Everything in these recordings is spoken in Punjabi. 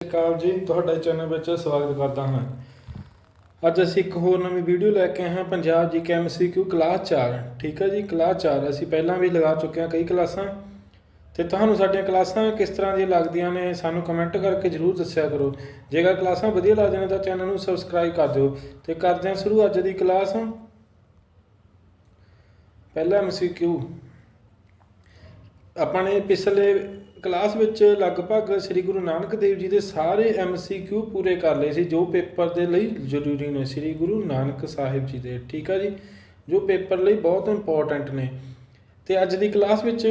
ਸਤਿ ਸ਼੍ਰੀ ਅਕਾਲ ਜੀ, ਤੁਹਾਡਾ ਚੈਨਲ ਵਿੱਚ ਸਵਾਗਤ ਕਰਦਾ ਹਾਂ। ਅੱਜ ਅਸੀਂ ਇੱਕ ਹੋਰ ਨਵੀਂ ਵੀਡੀਓ ਲੈ ਕੇ ਆਏ ਹਾਂ, ਪੰਜਾਬ ਜੀ ਕੈਮਸੀਕਿਊ ਕਲਾਸ 4 ਠੀਕ ਹੈ ਜੀ ਕਲਾਸ 4 ਅਸੀਂ ਪਹਿਲਾਂ ਵੀ ਲਗਾ ਚੁੱਕੇ ਹਾਂ ਕਈ ਕਲਾਸਾਂ। ਤੇ ਤੁਹਾਨੂੰ ਸਾਡੀਆਂ ਕਲਾਸਾਂ ਕਿਸ ਤਰ੍ਹਾਂ ਦੀਆਂ ਲੱਗਦੀਆਂ ਨੇ, ਸਾਨੂੰ ਕਮੈਂਟ ਕਰਕੇ ਜਰੂਰ ਦੱਸਿਆ ਕਰੋ। ਜੇਕਰ ਕਲਾਸਾਂ ਵਧੀਆ ਲੱਗਦੀਆਂ ਨੇ ਤਾਂ ਚੈਨਲ ਨੂੰ ਸਬਸਕ੍ਰਾਈਬ ਕਰ ਦਿਓ। ਤੇ ਕਰਦੇ ਹਾਂ ਸ਼ੁਰੂ ਅੱਜ ਦੀ ਕਲਾਸ ਪਹਿਲਾ ਐਮਸੀਕਿਊ ਆਪਾਂ ਨੇ ਪਿਛਲੇ ਕਲਾਸ ਵਿੱਚ ਲਗਭਗ ਸ੍ਰੀ ਗੁਰੂ ਨਾਨਕ ਦੇਵ ਜੀ ਦੇ ਸਾਰੇ ਐਮਸੀਕਿਊ ਪੂਰੇ ਕਰ ਲਏ ਸੀ, ਜੋ ਪੇਪਰ ਦੇ ਲਈ ਜ਼ਰੂਰੀ ਨੇ। ਸ੍ਰੀ ਗੁਰੂ ਨਾਨਕ ਸਾਹਿਬ ਜੀ ਦੇ, ਠੀਕ ਆ ਜੀ? ਜੋ ਪੇਪਰ ਲਈ ਬਹੁਤ ਇੰਪੋਰਟੈਂਟ ਨੇ। ਤੇ ਅੱਜ ਦੀ ਕਲਾਸ ਵਿੱਚ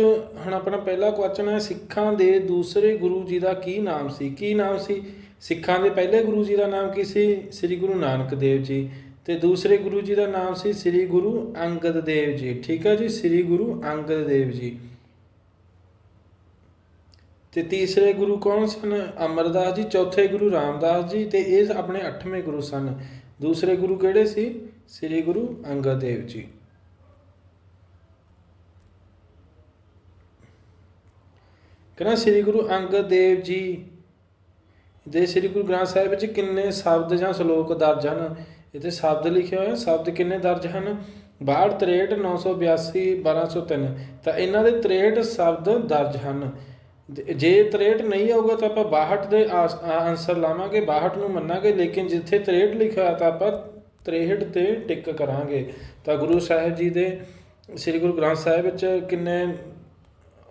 ਹੁਣ ਆਪਣਾ ਪਹਿਲਾ ਕੁਐਸਚਨ ਹੈ, ਸਿੱਖਾਂ ਦੇ ਦੂਸਰੇ ਗੁਰੂ ਜੀ ਦਾ ਕੀ ਨਾਮ ਸੀ? ਕੀ ਨਾਮ ਸੀ? ਸਿੱਖਾਂ ਦੇ ਪਹਿਲੇ ਗੁਰੂ ਜੀ ਦਾ ਨਾਮ ਕੀ ਸੀ? ਸ੍ਰੀ ਗੁਰੂ ਨਾਨਕ ਦੇਵ ਜੀ। ਤੇ ਦੂਸਰੇ ਗੁਰੂ ਜੀ ਦਾ ਨਾਮ ਸੀ ਸ੍ਰੀ ਗੁਰੂ ਅੰਗਦ ਦੇਵ ਜੀ, ਠੀਕ ਹੈ ਜੀ? ਸ੍ਰੀ ਗੁਰੂ ਅੰਗਦ ਦੇਵ ਜੀ। ਤੇ ਤੀਸਰੇ ਗੁਰੂ ਕੌਣ ਸਨ? ਅਮਰਦਾਸ ਜੀ, ਚੌਥੇ ਗੁਰੂ ਰਾਮਦਾਸ ਜੀ ਤੇ ਇਹ ਆਪਣੇ 8ਵੇਂ ਗੁਰੂ ਸਨ। ਦੂਸਰੇ ਗੁਰੂ ਕਿਹੜੇ ਸੀ? ਸ੍ਰੀ ਗੁਰੂ ਅੰਗਦ ਦੇਵ ਜੀ। ਕਹਿੰਦਾ ਸ੍ਰੀ ਗੁਰੂ ਅੰਗਦ ਦੇਵ ਜੀ ਦੇ ਸ੍ਰੀ ਗੁਰੂ ਗ੍ਰੰਥ ਸਾਹਿਬ ਵਿੱਚ ਕਿੰਨੇ ਸ਼ਬਦ ਜਾਂ ਸ਼ਲੋਕ ਦਰਜ ਹਨ? ਇੱਥੇ ਸ਼ਬਦ ਲਿਖਿਆ ਹੋਇਆ ਸ਼ਬਦ ਕਿੰਨੇ ਦਰਜ ਹਨ? 62 63 982 1203 ਤਾਂ ਇਹਨਾਂ ਦੇ 63 ਸ਼ਬਦ ਦਰਜ ਹਨ। ਜੇ 63 ਨਹੀਂ ਆਊਗਾ ਤਾਂ ਆਪਾਂ 62 ਦੇ ਆਨਸਰ ਲਾਵਾਂਗੇ 62 ਨੂੰ ਮੰਨਾਂਗੇ, ਲੇਕਿਨ ਜਿੱਥੇ 63 ਲਿਖਿਆ ਤਾਂ ਆਪਾਂ 63 ਤੇ ਟਿਕ ਕਰਾਂਗੇ। ਤਾਂ ਗੁਰੂ ਸਾਹਿਬ ਜੀ ਦੇ ਸ੍ਰੀ ਗੁਰੂ ਗ੍ਰੰਥ ਸਾਹਿਬ ਵਿੱਚ ਕਿੰਨੇ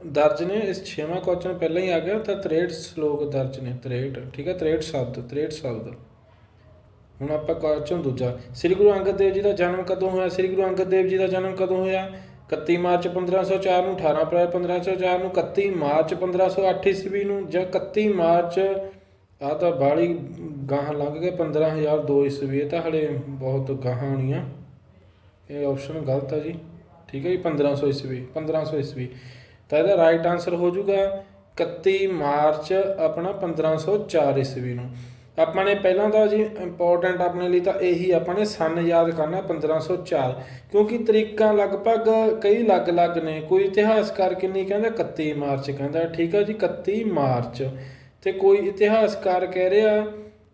ਦਰਜ ਨੇ? ਇਸ 6ਵਾਂ ਕੁਐਸਚਨ ਪਹਿਲਾਂ ਹੀ ਆ ਗਿਆ, ਤਾਂ 63 ਸ਼ਲੋਕ ਦਰਜ ਨੇ 63 ਠੀਕ ਹੈ 63 ਸ਼ਬਦ 63 ਸ਼ਬਦ। ਹੁਣ ਆਪਾਂ ਕੁਐਸਚਨ ਦੂਜਾ, ਸ੍ਰੀ ਗੁਰੂ ਅੰਗਦ ਦੇਵ ਜੀ ਦਾ ਜਨਮ ਕਦੋਂ ਹੋਇਆ? ਸ੍ਰੀ ਗੁਰੂ ਅੰਗਦ ਦੇਵ ਜੀ ਦਾ ਜਨਮ ਕਦੋਂ ਹੋਇਆ? 31 ਮਾਰਚ 1504 ਨੂੰ 18 ਅਪ੍ਰੈਲ 1504 ਨੂੰ 31 ਮਾਰਚ 1508 ਈਸਵੀ ਨੂੰ, ਜਾਂ 31 ਮਾਰਚ ਆ ਤਾਂ ਬਾਲੀ ਗਾਹਾਂ ਲੰਘ ਗਏ 15002 ਈਸਵੀ, ਇਹ ਤਾਂ ਹਲੇ ਬਹੁਤ ਗਾਹਾਂ ਹੋਣੀਆਂ। ਇਹ ਆਪਸ਼ਨ ਗਲਤ ਹੈ ਜੀ। ਠੀਕ ਹੈ ਜੀ 1500 ਈਸਵੀ 1500 ਈਸਵੀ। ਤਾਂ ਇਹਦਾ ਰਾਈਟ ਆਨਸਰ ਹੋ ਜਾਊਗਾ 31 ਮਾਰਚ ਆਪਣਾ 1504 ਈਸਵੀ ਨੂੰ। ਆਪਾਂ ਨੇ ਪਹਿਲਾਂ ਤਾਂ ਜੀ ਇੰਪੋਰਟੈਂਟ ਆਪਣੇ ਲਈ ਤਾਂ ਇਹੀ ਆਪਾਂ ਨੇ ਸਨ ਯਾਦ ਕਰਨਾ 1504 ਕਿਉਂਕਿ ਤਰੀਕਾਂ ਲਗਭਗ ਕਈ ਅਲੱਗ-ਅਲੱਗ ਨੇ, ਕੋਈ ਇਤਿਹਾਸਕਾਰ ਕਿੰਨੀ ਕਹਿੰਦਾ 31 ਮਾਰਚ ਕਹਿੰਦਾ, ਠੀਕ ਆ ਜੀ 31 ਮਾਰਚ। ਤੇ ਕੋਈ ਇਤਿਹਾਸਕਾਰ ਕਹਿ ਰਿਹਾ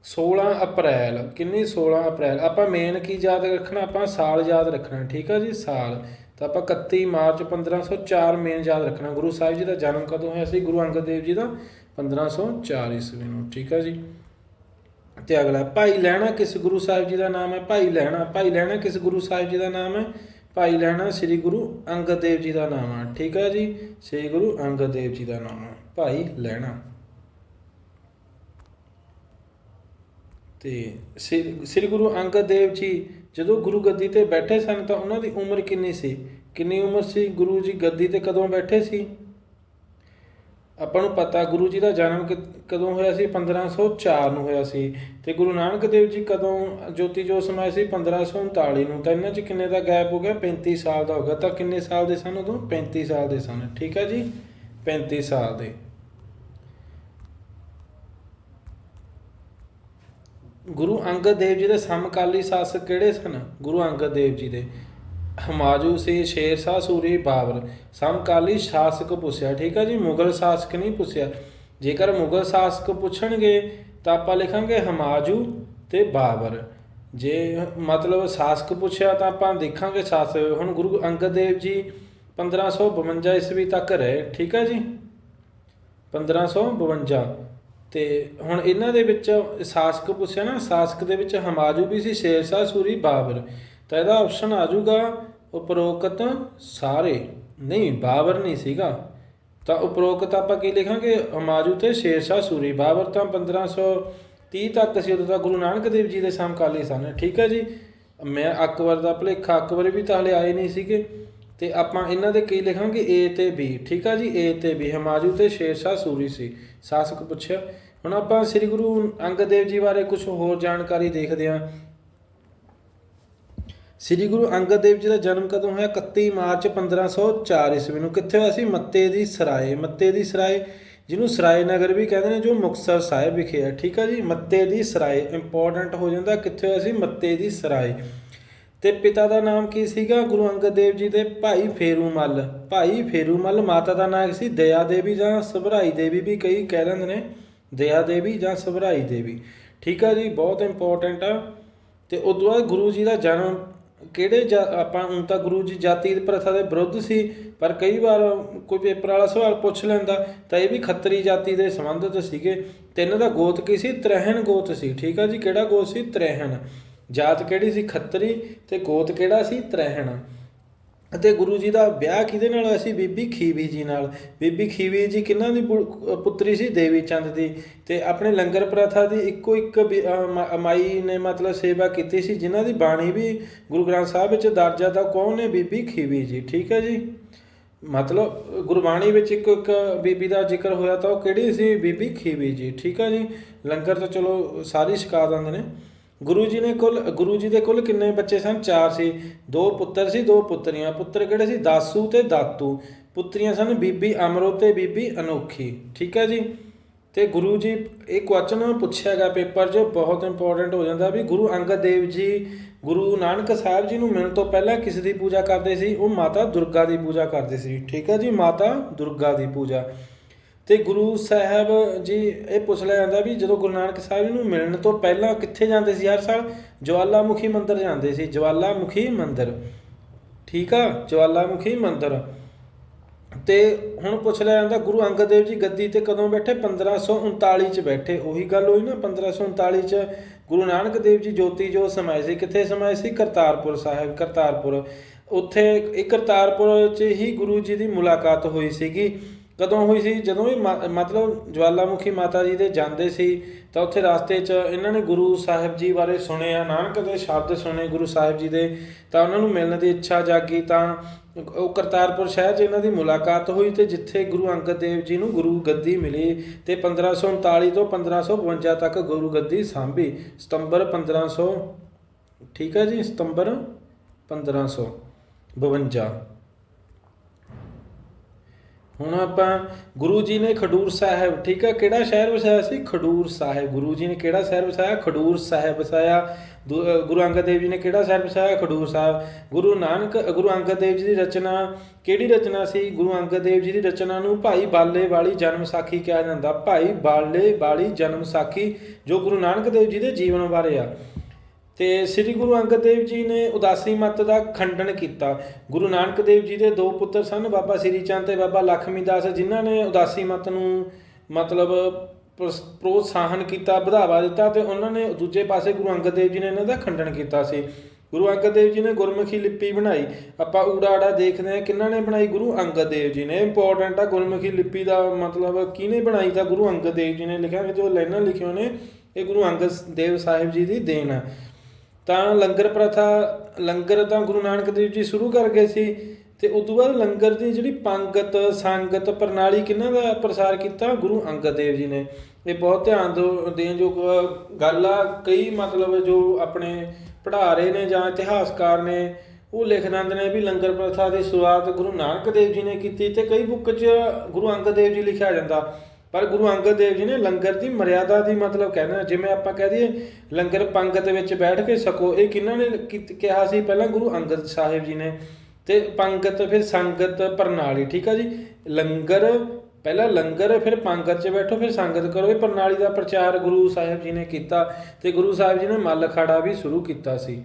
16 ਅਪ੍ਰੈਲ, ਕਿੰਨੀ 16 ਅਪ੍ਰੈਲ? ਆਪਾਂ ਮੇਨ ਕੀ ਯਾਦ ਰੱਖਣਾ? ਆਪਾਂ ਸਾਲ ਯਾਦ ਰੱਖਣਾ, ਠੀਕ ਆ ਜੀ, ਸਾਲ। ਤਾਂ ਆਪਾਂ 31 ਮਾਰਚ 1504 ਮੇਨ ਯਾਦ ਰੱਖਣਾ। ਗੁਰੂ ਸਾਹਿਬ ਜੀ ਦਾ ਜਨਮ ਕਦੋਂ ਹੋਇਆ ਸੀ? ਗੁਰੂ ਅੰਗਦ ਦੇਵ ਜੀ ਦਾ 1504 ਈਸਵੀ ਨੂੰ, ਠੀਕ ਆ ਜੀ। ਤੇ ਅਗਲਾ ਭਾਈ ਲਹਿਣਾ ਕਿਸ ਗੁਰੂ ਸਾਹਿਬ ਜੀ ਦਾ ਨਾਮ ਹੈ? ਭਾਈ ਲਹਿਣਾ ਭਾਈ ਲਹਿਣਾ ਕਿਸ ਗੁਰੂ ਸਾਹਿਬ ਜੀ ਦਾ ਨਾਮ ਹੈ? ਭਾਈ ਲਹਿਣਾ ਸ੍ਰੀ ਗੁਰੂ ਅੰਗਦ ਦੇਵ ਜੀ ਦਾ ਨਾਮ ਹੈ। ਠੀਕ ਹੈ ਜੀ? ਸ੍ਰੀ ਗੁਰੂ ਅੰਗਦ ਦੇਵ ਜੀ ਦਾ ਨਾਮ ਹੈ। ਭਾਈ ਲਹਿਣਾ। ਤੇ ਸ੍ਰੀ ਸ੍ਰੀ ਗੁਰੂ ਅੰਗਦ ਦੇਵ ਜੀ ਜਦੋਂ ਗੁਰੂ ਗੱਦੀ ਤੇ ਬੈਠੇ ਸਨ ਤਾਂ ਉਹਨਾਂ ਦੀ ਉਮਰ ਕਿੰਨੀ ਸੀ? ਕਿੰਨੀ ਉਮਰ ਸੀ ਗੁਰੂ ਜੀ ਗੱਦੀ ਤੇ ਕਦੋਂ ਬੈਠੇ ਸੀ? ਆਪਾਂ ਨੂੰ ਪਤਾ, ਗੁਰੂ ਜੀ ਦਾ ਜਨਮ ਕਿ- ਕਦੋਂ ਹੋਇਆ ਸੀ? 1504 ਨੂੰ ਹੋਇਆ ਸੀ। ਤੇ ਗੁਰੂ ਨਾਨਕ ਦੇਵ ਜੀ ਕਦੋਂ ਜੋਤੀ ਜੋਤ ਸਮਾਏ ਸੀ? 1539 ਨੂੰ। ਤਾਂ ਇਹਨਾਂ 'ਚ ਕਿੰਨੇ ਦਾ ਗੈਪ ਹੋ ਗਿਆ? 35 ਸਾਲ ਦਾ ਹੋ ਗਿਆ। ਤਾਂ ਕਿੰਨੇ ਸਾਲ ਦੇ ਸਨ ਉਦੋਂ? 35 ਸਾਲ ਦੇ ਸਨ। ਠੀਕ ਹੈ ਜੀ? 35 ਸਾਲ ਦੇ। ਗੁਰੂ ਅੰਗਦ ਦੇਵ ਜੀ ਦੇ ਸਮਕਾਲੀ ਸ਼ਾਸਕ ਕਿਹੜੇ ਸਨ? ਗੁਰੂ ਅੰਗਦ ਦੇਵ ਜੀ ਦੇ। ਹਮਾਜੂ ਸੀ ਸ਼ੇਰਸ਼ਾਹ ਸੂਰੀ ਬਾਬਰ। ਸਮਕਾਲੀ ਸ਼ਾਸਕ ਪੁੱਛਿਆ, ਠੀਕ ਹੈ ਜੀ, ਮੁਗਲ ਸ਼ਾਸਕ ਨਹੀਂ ਪੁੱਛਿਆ? ਜੇਕਰ ਮੁਗਲ ਸ਼ਾਸਕ ਪੁੱਛਣਗੇ, ਤਾਂ ਆਪਾਂ ਲਿਖਾਂਗੇ ਹਮਾਜੂ ਤੇ ਬਾਬਰ। ਜੇ ਮਤਲਬ ਸ਼ਾਸਕ ਪੁੱਛਿਆ, ਤਾਂ ਆਪਾਂ ਦੇਖਾਂਗੇ ਸ਼ਾਸਕ। ਹੁਣ ਗੁਰੂ ਅੰਗਦ ਦੇਵ ਜੀ 1552 ਈਸਵੀ ਤੱਕ ਰਹੇ, ਠੀਕ ਹੈ ਜੀ? 1552 ਤੇ ਹੁਣ ਇਹਨਾਂ ਦੇ ਵਿੱਚ ਸ਼ਾਸਕ ਪੁੱਛਿਆ ਨਾ, ਸ਼ਾਸਕ ਦੇ ਵਿੱਚ ਹਮਾਜੂ ਵੀ ਸੀ, ਸ਼ੇਰ ਸ਼ਾਹ ਸੂਰੀ ਬਾਬਰ। ਤਾਂ ਇਹਦਾ ਆਪਸ਼ਨ ਆ ਜਾਊਗਾ ਉਪਰੋਕਤ ਸਾਰੇ। ਨਹੀਂ, ਬਾਬਰ ਨਹੀਂ ਸੀਗਾ। ਤਾਂ ਉਪਰੋਕਤ ਆਪਾਂ ਕੀ ਲਿਖਾਂਗੇ? ਹਮਾਜੂ ਤੇ ਸ਼ੇਰਸ਼ਾਹ ਸੂਰੀ। ਬਾਬਰ ਤਾਂ 1530 ਤੱਕ ਸੀ, ਉਦੋਂ ਤਾਂ ਗੁਰੂ ਨਾਨਕ ਦੇਵ ਜੀ ਦੇ ਸਮਕਾਲੀ ਸਨ। ਠੀਕ ਹੈ ਜੀ? ਮੈਂ ਅਕਬਰ ਦਾ ਭਲੇਖਾ ਅਕਬਰ ਵੀ ਤਾਂ ਹਲੇ ਆਏ ਨਹੀਂ ਸੀਗੇ। ਤੇ ਆਪਾਂ ਇਹਨਾਂ ਦੇ ਕੀ ਲਿਖਾਂਗੇ? A ਤੇ B ਠੀਕ ਆ ਜੀ? A ਤੇ B ਹਮਾਜੂ ਤੇ ਸ਼ੇਰਸ਼ਾਹ ਸੂਰੀ ਸੀ। ਸ਼ਾਸਕ ਪੁੱਛਿਆ। ਹੁਣ ਆਪਾਂ ਸ੍ਰੀ ਗੁਰੂ ਅੰਗਦ ਦੇਵ ਜੀ ਬਾਰੇ ਕੁਝ ਹੋਰ ਜਾਣਕਾਰੀ ਦੇਖਦੇ ਹਾਂ। ਸ੍ਰੀ ਗੁਰੂ ਅੰਗਦ ਦੇਵ ਜੀ ਦਾ ਜਨਮ ਕਦੋਂ ਹੋਇਆ? 31 ਮਾਰਚ 1504 ਈਸਵੀ ਨੂੰ। ਕਿੱਥੇ ਹੋਇਆ ਸੀ? ਮੱਤੇ ਦੀ ਸਰਾਏ, ਮੱਤੇ ਦੀ ਸਰਾਏ, ਜਿਹਨੂੰ ਸਰਾਏ ਨਗਰ ਵੀ ਕਹਿੰਦੇ ਨੇ, ਜੋ ਮੁਕਤਸਰ ਸਾਹਿਬ ਵਿਖੇ ਹੈ। ਠੀਕ ਹੈ ਜੀ? ਮੱਤੇ ਦੀ ਸਰਾਏ ਇੰਪੋਰਟੈਂਟ ਹੋ ਜਾਂਦਾ। ਕਿੱਥੇ ਹੋਇਆ ਸੀ? ਮੱਤੇ ਦੀ ਸਰਾਏ। ਤੇ ਪਿਤਾ ਦਾ ਨਾਮ ਕੀ ਸੀਗਾ? ਗੁਰੂ ਅੰਗਦ ਦੇਵ ਜੀ ਦੇ ਭਾਈ ਫੇਰੂਮਲ। ਭਾਈ ਫੇਰੂਮਲ ਮਾਤਾ ਦਾ ਨਾਮ ਸੀ? ਦਇਆ ਦੇਵੀ ਜਾਂ ਸਭਰਾਈ ਦੇਵੀ ਵੀ ਕਈ ਕਹਿ ਦਿੰਦੇ ਨੇ। ਦਇਆ ਦੇਵੀ ਜਾਂ ਸਭਰਾਈ ਦੇਵੀ। ਠੀਕ ਆ ਜੀ? ਬਹੁਤ ਇੰਪੋਰਟੈਂਟ ਆ। ਤੇ ਉਦੋਂ ਬਾਅਦ ਗੁਰੂ ਜੀ ਦਾ ਜਨਮ ਕਿਹੜੇ ਜਾ- ਆਪਾਂ ਹੁਣ ਤਾਂ ਗੁਰੂ ਜੀ ਜਾਤੀ ਪ੍ਰਥਾ ਦੇ ਵਿਰੁੱਧ ਸੀ, ਪਰ ਕਈ ਵਾਰ ਕੋਈ ਪੇਪਰ ਵਾਲਾ ਸਵਾਲ ਪੁੱਛ ਲੈਂਦਾ, ਤਾਂ ਇਹ ਵੀ ਖੱਤਰੀ ਜਾਤੀ ਦੇ ਸੰਬੰਧਿਤ ਸੀਗੇ। ਤੇ ਇਹਨਾਂ ਦਾ ਗੋਤ ਕੀ ਸੀ? ਤਰਹਿਣ ਗੋਤ ਸੀ। ਠੀਕ ਆ ਜੀ, ਕਿਹੜਾ ਗੋਤ ਸੀ? ਤਰਹਿਣ। ਜਾਤ ਕਿਹੜੀ ਸੀ? ਖੱਤਰੀ। ਤੇ ਗੋਤ ਕਿਹੜਾ ਸੀ? ਤ੍ਰਹਿਣ। ਅਤੇ ਗੁਰੂ ਜੀ ਦਾ ਵਿਆਹ ਕਿਹਦੇ ਨਾਲ ਹੋਇਆ ਸੀ? ਬੀਬੀ ਖੀਵੀ ਜੀ ਨਾਲ। ਬੀਬੀ ਖੀਵੀ ਜੀ ਕਿਹਨਾਂ ਦੀ ਪੁੱਤਰੀ ਸੀ? ਦੇਵੀ ਚੰਦ ਦੀ। ਤੇ ਆਪਣੇ ਲੰਗਰ ਪ੍ਰਥਾ ਦੀ ਇੱਕੋ ਇੱਕ ਵੀ- ਮਾਈ ਨੇ ਮਤਲਬ ਸੇਵਾ ਕੀਤੀ ਸੀ, ਜਿਨ੍ਹਾਂ ਦੀ ਬਾਣੀ ਵੀ ਗੁਰੂ ਗ੍ਰੰਥ ਸਾਹਿਬ ਵਿੱਚ ਦਰਜ ਆ, ਤਾਂ ਕੌਣ ਨੇ? ਬੀਬੀ ਖੀਵੀ ਜੀ। ਠੀਕ ਹੈ ਜੀ? ਮਤਲਬ ਗੁਰਬਾਣੀ ਵਿੱਚ ਇੱਕ ਇੱਕ ਬੀਬੀ ਦਾ ਜ਼ਿਕਰ ਹੋਇਆ ਤਾਂ ਉਹ ਕਿਹੜੀ ਸੀ? ਬੀਬੀ ਖੀਵੀ ਜੀ। ਠੀਕ ਹੈ ਜੀ? ਲੰਗਰ ਤਾਂ ਚਲੋ ਸਾਰੀ ਛਕਾ ਦਿੰਦੇ ਨੇ। ਗੁਰੂ ਜੀ ਨੇ ਕੁੱਲ, ਗੁਰੂ ਜੀ ਦੇ ਕੁੱਲ ਕਿੰਨੇ ਬੱਚੇ ਸਨ? ਚਾਰ ਸੀ। ਦੋ ਪੁੱਤਰ ਸੀ, ਦੋ ਪੁੱਤਰੀਆਂ। ਪੁੱਤਰ ਕਿਹੜੇ ਸੀ? ਦਾਸੂ ਤੇ ਦਾਤੂ। ਪੁੱਤਰੀਆਂ ਸਨ ਬੀਬੀ ਅਮਰੋ ਤੇ ਬੀਬੀ ਅਨੋਖੀ। ਠੀਕ ਹੈ ਜੀ? ਤੇ ਗੁਰੂ ਜੀ, ਇਹ ਕੁਐਸਚਨ ਪੁੱਛਿਆ ਗਿਆ ਪੇਪਰ 'ਚ, ਬਹੁਤ ਇੰਪੋਰਟੈਂਟ ਹੋ ਜਾਂਦਾ ਵੀ ਗੁਰੂ ਅੰਗਦ ਦੇਵ ਜੀ, ਗੁਰੂ ਨਾਨਕ ਸਾਹਿਬ ਜੀ ਨੂੰ ਮਿਲਣ ਤੋਂ ਪਹਿਲਾਂ ਕਿਸ ਦੀ ਪੂਜਾ ਕਰਦੇ ਸੀ? ਉਹ ਮਾਤਾ ਦੁਰਗਾ ਦੀ ਪੂਜਾ ਕਰਦੇ ਸੀ। ਠੀਕ ਹੈ ਜੀ? ਮਾਤਾ ਦੁਰਗਾ ਦੀ ਪੂਜਾ। ਤੇ ਗੁਰੂ ਸਾਹਿਬ ਜੀ ਇਹ ਪੁੱਛ ਲਿਆ ਜਾਂਦਾ ਵੀ ਜਦੋਂ ਗੁਰੂ ਨਾਨਕ ਸਾਹਿਬ ਜੀ ਨੂੰ ਮਿਲਣ ਤੋਂ ਪਹਿਲਾਂ ਕਿੱਥੇ ਜਾਂਦੇ ਸੀ ਹਰ ਸਾਲ? ਜਵਾਲਾਮੁਖੀ ਮੰਦਿਰ ਜਾਂਦੇ ਸੀ। ਜਵਾਲਾਮੁਖੀ ਮੰਦਿਰ। ਠੀਕ ਆ? ਜਵਾਲਾਮੁਖੀ ਮੰਦਿਰ। ਤੇ ਹੁਣ ਪੁੱਛ ਲਿਆ ਜਾਂਦਾ ਗੁਰੂ ਅੰਗਦ ਦੇਵ ਜੀ ਗੱਦੀ ਤੇ ਕਦੋਂ ਬੈਠੇ? 1539 ਚ ਬੈਠੇ। ਉਹੀ ਗੱਲ ਹੋਈ ਨਾ 1539 ਚ ਗੁਰੂ ਨਾਨਕ ਦੇਵ ਜੀ ਜੋਤੀ ਜੋ ਸਮਾਏ ਸੀ। ਕਿੱਥੇ ਸਮਾਏ ਸੀ? ਕਰਤਾਰਪੁਰ ਸਾਹਿਬ, ਕਰਤਾਰਪੁਰ। ਉੱਥੇ ਇਹ ਕਰਤਾਰਪੁਰ ਚ ਹੀ ਗੁਰੂ ਜੀ ਦੀ ਮੁਲਾਕਾਤ ਹੋਈ ਸੀਗੀ। ਕਦੋਂ ਹੋਈ ਸੀ? ਜਦੋਂ ਵੀ ਮ- ਮਤਲਬ ਜਵਾਲਾਮੁਖੀ ਮਾਤਾ ਜੀ ਦੇ ਜਾਂਦੇ ਸੀ, ਤਾਂ ਉੱਥੇ ਰਸਤੇ 'ਚ ਇਹਨਾਂ ਨੇ ਗੁਰੂ ਸਾਹਿਬ ਜੀ ਬਾਰੇ ਸੁਣਿਆ ਨਾਨਕ ਦੇ ਸ਼ਬਦ ਸੁਣੇ ਗੁਰੂ ਸਾਹਿਬ ਜੀ ਦੇ, ਤਾਂ ਉਹਨਾਂ ਨੂੰ ਮਿਲਣ ਦੀ ਇੱਛਾ ਜਾਗੀ, ਤਾਂ ਉਹ ਕਰਤਾਰਪੁਰ ਸ਼ਹਿਰ 'ਚ ਇਹਨਾਂ ਦੀ ਮੁਲਾਕਾਤ ਹੋਈ ਤੇ ਜਿੱਥੇ ਗੁਰੂ ਅੰਗਦ ਦੇਵ ਜੀ ਨੂੰ ਗੁਰੂ ਗੱਦੀ ਮਿਲੀ ਤੇ 1539 ਤੋਂ 1552 ਤੱਕ ਗੁਰੂ ਗੱਦੀ ਸਾਂਭੀ। ਸਤੰਬਰ 1500 ਠੀਕ ਹੈ ਜੀ? ਸਤੰਬਰ 1552 ਹੁਣ ਆਪਾਂ ਗੁਰੂ ਜੀ ਨੇ ਖਡੂਰ ਸਾਹਿਬ, ਠੀਕ ਆ, ਕਿਹੜਾ ਸ਼ਹਿਰ ਵਸਾਇਆ ਸੀ? ਖਡੂਰ ਸਾਹਿਬ। ਗੁਰੂ ਜੀ ਨੇ ਕਿਹੜਾ ਸ਼ਹਿਰ ਵਸਾਇਆ? ਖਡੂਰ ਸਾਹਿਬ ਵਸਾਇਆ। ਦੂ- ਗੁਰੂ ਅੰਗਦ ਦੇਵ ਜੀ ਨੇ ਕਿਹੜਾ ਸਾਹਿਬ ਵਸਾਇਆ? ਖਡੂਰ ਸਾਹਿਬ। ਗੁਰੂ ਨਾਨਕ, ਗੁਰੂ ਅੰਗਦ ਦੇਵ ਜੀ ਦੀ ਰਚਨਾ ਕਿਹੜੀ ਰਚਨਾ ਸੀ? ਗੁਰੂ ਅੰਗਦ ਦੇਵ ਜੀ ਦੀ ਰਚਨਾ ਨੂੰ ਭਾਈ ਬਾਲੇ ਵਾਲੀ ਜਨਮ ਸਾਖੀ ਕਿਹਾ ਜਾਂਦਾ। ਭਾਈ ਬਾਲੇ ਵਾਲੀ ਜਨਮ ਸਾਖੀ, ਜੋ ਗੁਰੂ ਨਾਨਕ ਦੇਵ ਜੀ ਦੇ ਜੀਵਨ ਬਾਰੇ ਆ। ਤੇ ਸ੍ਰੀ ਗੁਰੂ ਅੰਗਦ ਦੇਵ ਜੀ ਨੇ ਉਦਾਸੀ ਮਤ ਦਾ ਖੰਡਨ ਕੀਤਾ। ਗੁਰੂ ਨਾਨਕ ਦੇਵ ਜੀ ਦੇ ਦੋ ਪੁੱਤਰ ਸਨ, ਬਾਬਾ ਸ੍ਰੀ ਚੰਦ ਤੇ ਬਾਬਾ ਲਖਮੀ ਦਾਸ, ਜਿਨ੍ਹਾਂ ਨੇ ਉਦਾਸੀ ਮਤ ਨੂੰ ਮਤਲਬ ਪ੍ਰੋਤਸਾਹਨ ਕੀਤਾ, ਵਧਾਵਾ ਦਿੱਤਾ ਤੇ ਉਹਨਾਂ ਨੇ ਦੂਜੇ ਪਾਸੇ ਗੁਰੂ ਅੰਗਦ ਦੇਵ ਜੀ ਨੇ ਇਹਨਾਂ ਦਾ ਖੰਡਨ ਕੀਤਾ ਸੀ। ਗੁਰੂ ਅੰਗਦ ਦੇਵ ਜੀ ਨੇ ਗੁਰਮੁਖੀ ਲਿਪੀ ਬਣਾਈ। ਆਪਾਂ ਊੜਾ ਆੜਾ ਦੇਖਦੇ ਹਾਂ ਕਿਹਨਾਂ ਨੇ ਬਣਾਈ ਗੁਰੂ ਅੰਗਦ ਦੇਵ ਜੀ ਨੇ। ਇੰਪੋਰਟੈਂਟ ਆ, ਗੁਰਮੁਖੀ ਲਿਪੀ ਦਾ ਮਤਲਬ ਕਿਹਨੇ ਬਣਾਈ ਤਾਂ ਗੁਰੂ ਅੰਗਦ ਦੇਵ ਜੀ ਨੇ ਲਿਖਿਆ ਜੋ ਲਾਈਨਾਂ ਲਿਖੀਆਂ ਨੇ, ਇਹ ਗੁਰੂ ਅੰਗਦ ਦੇਵ ਸਾਹਿਬ ਜੀ ਦੀ ਦੇਣ ਹੈ ਤਾਂ ਲੰਗਰ ਪ੍ਰਥਾ, ਲੰਗਰ ਤਾਂ ਗੁਰੂ ਨਾਨਕ ਦੇਵ ਜੀ ਸ਼ੁਰੂ ਕਰ ਗਏ ਸੀ ਤੇ ਉਸ ਤੋਂ ਬਾਅਦ ਲੰਗਰ ਦੀ ਜਿਹੜੀ ਪੰਗਤ, ਸੰਗਤ ਪ੍ਰਣਾਲੀ ਕਿਹਨਾਂ ਦਾ ਪ੍ਰਸਾਰ ਕੀਤਾ ਗੁਰੂ ਅੰਗਦ ਦੇਵ ਜੀ ਨੇ? ਇਹ ਬਹੁਤ ਧਿਆਨ ਦਿਓ- ਦੇਣ ਜੋ ਗੱਲ ਆ, ਕਈ ਮਤਲਬ ਜੋ ਆਪਣੇ ਪੜ੍ਹਾ ਰਹੇ ਨੇ ਜਾਂ ਇਤਿਹਾਸਕਾਰ ਨੇ, ਉਹ ਲਿਖ ਦਿੰਦੇ ਨੇ ਵੀ ਲੰਗਰ ਪ੍ਰਥਾ ਦੀ ਸ਼ੁਰੂਆਤ ਗੁਰੂ ਨਾਨਕ ਦੇਵ ਜੀ ਨੇ ਕੀਤੀ ਤੇ ਕਈ ਬੁੱਕ 'ਚ ਗੁਰੂ ਅੰਗਦ ਦੇਵ ਜੀ ਲਿਖਿਆ ਜਾਂਦਾ। ਪਰ ਗੁਰੂ ਅੰਗਦ ਦੇਵ ਜੀ ਨੇ ਲੰਗਰ ਦੀ ਮਰਿਆਦਾ ਦੀ ਮਤਲਬ ਕਹਿੰਦੇ ਜਿਵੇਂ ਆਪਾਂ ਕਹਿ ਦਈਏ, ਲੰਗਰ ਪੰਗਤ ਵਿੱਚ ਬੈਠ ਕੇ ਸਕੋ, ਇਹ ਕਿਹਨਾਂ ਨੇ ਕੀਤ- ਕਿਹਾ ਸੀ ਪਹਿਲਾਂ? ਗੁਰੂ ਅੰਗਦ ਸਾਹਿਬ ਜੀ ਨੇ। ਤੇ ਪੰਗਤ, ਫਿਰ ਸੰਗਤ ਪ੍ਰਣਾਲੀ, ਠੀਕ ਆ ਜੀ? ਲੰਗਰ, ਪਹਿਲਾਂ ਲੰਗਰ, ਫਿਰ ਪੰਗਤ 'ਚ ਬੈਠੋ, ਫਿਰ ਸੰਗਤ ਕਰੋ। ਇਹ ਪ੍ਰਣਾਲੀ ਦਾ ਪ੍ਰਚਾਰ ਗੁਰੂ ਸਾਹਿਬ ਜੀ ਨੇ ਕੀਤਾ ਤੇ ਗੁਰੂ ਸਾਹਿਬ ਜੀ ਨੇ ਮੱਲ ਅਖਾੜਾ ਵੀ ਸ਼ੁਰੂ ਕੀਤਾ ਸੀ।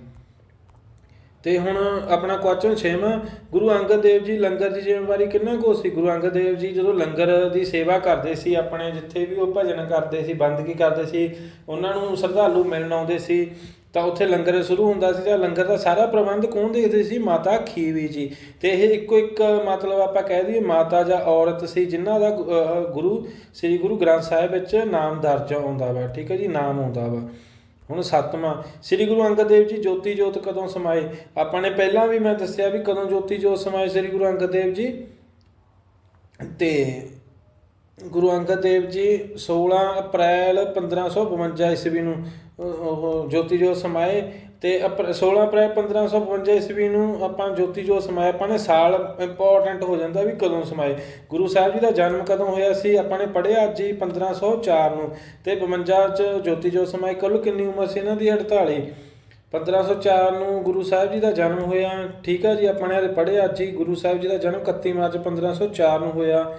ਤੇ ਹੁਣ ਆਪਣਾ ਕੁਐਸਚਨ 6ਵਾਂ ਗੁਰੂ ਅੰਗਦ ਦੇਵ ਜੀ ਲੰਗਰ ਦੀ ਜ਼ਿੰਮੇਵਾਰੀ ਕਿੰਨਾ ਕੋ ਸੀ? ਗੁਰੂ ਅੰਗਦ ਦੇਵ ਜੀ ਜਦੋਂ ਲੰਗਰ ਦੀ ਸੇਵਾ ਕਰਦੇ ਸੀ, ਆਪਣੇ ਜਿੱਥੇ ਵੀ ਉਹ ਭਜਨ ਕਰਦੇ ਸੀ, ਬੰਦਗੀ ਕਰਦੇ ਸੀ, ਉਹਨਾਂ ਨੂੰ ਸ਼ਰਧਾਲੂ ਮਿਲਣ ਆਉਂਦੇ ਸੀ, ਤਾਂ ਉੱਥੇ ਲੰਗਰ ਸ਼ੁਰੂ ਹੁੰਦਾ ਸੀ, ਜਾਂ ਲੰਗਰ ਦਾ ਸਾਰਾ ਪ੍ਰਬੰਧ ਕੌਣ ਦੇਖਦੇ ਸੀ? ਮਾਤਾ ਖੀਵੀ ਜੀ। ਤੇ ਇਹ ਇੱਕੋ ਇੱਕ ਮਤਲਬ ਆਪਾਂ ਕਹਿ ਦਈਏ ਮਾਤਾ ਜਾਂ ਔਰਤ ਸੀ, ਜਿਨ੍ਹਾਂ ਦਾ ਗੁਰੂ, ਸ੍ਰੀ ਗੁਰੂ ਗ੍ਰੰਥ ਸਾਹਿਬ ਵਿੱਚ ਨਾਮ ਦਰਜ ਆਉਂਦਾ ਵਾ, ਠੀਕ ਹੈ ਜੀ? ਨਾਮ ਆਉਂਦਾ ਵਾ। ਹੁਣ ਸੱਤਵਾਂ, ਸ੍ਰੀ ਗੁਰੂ ਅੰਗਦ ਦੇਵ ਜੀ ਜੋਤੀ ਜੋਤ ਕਦੋਂ ਸਮਾਏ? ਆਪਾਂ ਨੇ ਪਹਿਲਾਂ ਵੀ ਮੈਂ ਦੱਸਿਆ ਵੀ ਕਦੋਂ ਜੋਤੀ ਜੋਤ ਸਮਾਏ ਸ੍ਰੀ ਗੁਰੂ ਅੰਗਦ ਦੇਵ ਜੀ? ਤੇ ਗੁਰੂ ਅੰਗਦ ਦੇਵ ਜੀ 16 ਅਪ੍ਰੈਲ 1552 ਈਸਵੀ ਨੂੰ ਉਹ ਜੋਤੀ ਜੋਤ ਸਮਾਏ। ਤੇ ਅਪ੍ਰ- 16 ਅਪ੍ਰੈਲ 1552 ਈਸਵੀ ਨੂੰ ਆਪਾਂ ਜੋਤੀ ਜੋਤ ਸਮਾਏ, ਆਪਾਂ ਨੇ ਸਾਲ ਇੰਪੋਰਟੈਂਟ ਹੋ ਜਾਂਦਾ ਵੀ ਕਦੋਂ ਸਮਾਏ। ਗੁਰੂ ਸਾਹਿਬ ਜੀ ਦਾ ਜਨਮ ਕਦੋਂ ਹੋਇਆ ਸੀ, ਆਪਾਂ ਨੇ ਪੜ੍ਹਿਆ ਅੱਜ ਹੀ 1504 ਨੂੰ। ਤੇ 52 ਚ ਜੋਤੀ ਜੋਤ ਸਮਾਏ, ਕੁੱਲ ਕਿੰਨੀ ਉਮਰ ਸੀ ਇਹਨਾਂ ਦੀ? 48 1504 ਨੂੰ ਗੁਰੂ ਸਾਹਿਬ ਜੀ ਦਾ ਜਨਮ ਹੋਇਆ। ਠੀਕ ਆ ਜੀ, ਆਪਾਂ ਨੇ ਪੜ੍ਹਿਆ ਅੱਜ ਹੀ, ਗੁਰੂ ਸਾਹਿਬ ਜੀ ਦਾ ਜਨਮ 31 ਮਾਰਚ 1504 ਨੂੰ ਹੋਇਆ।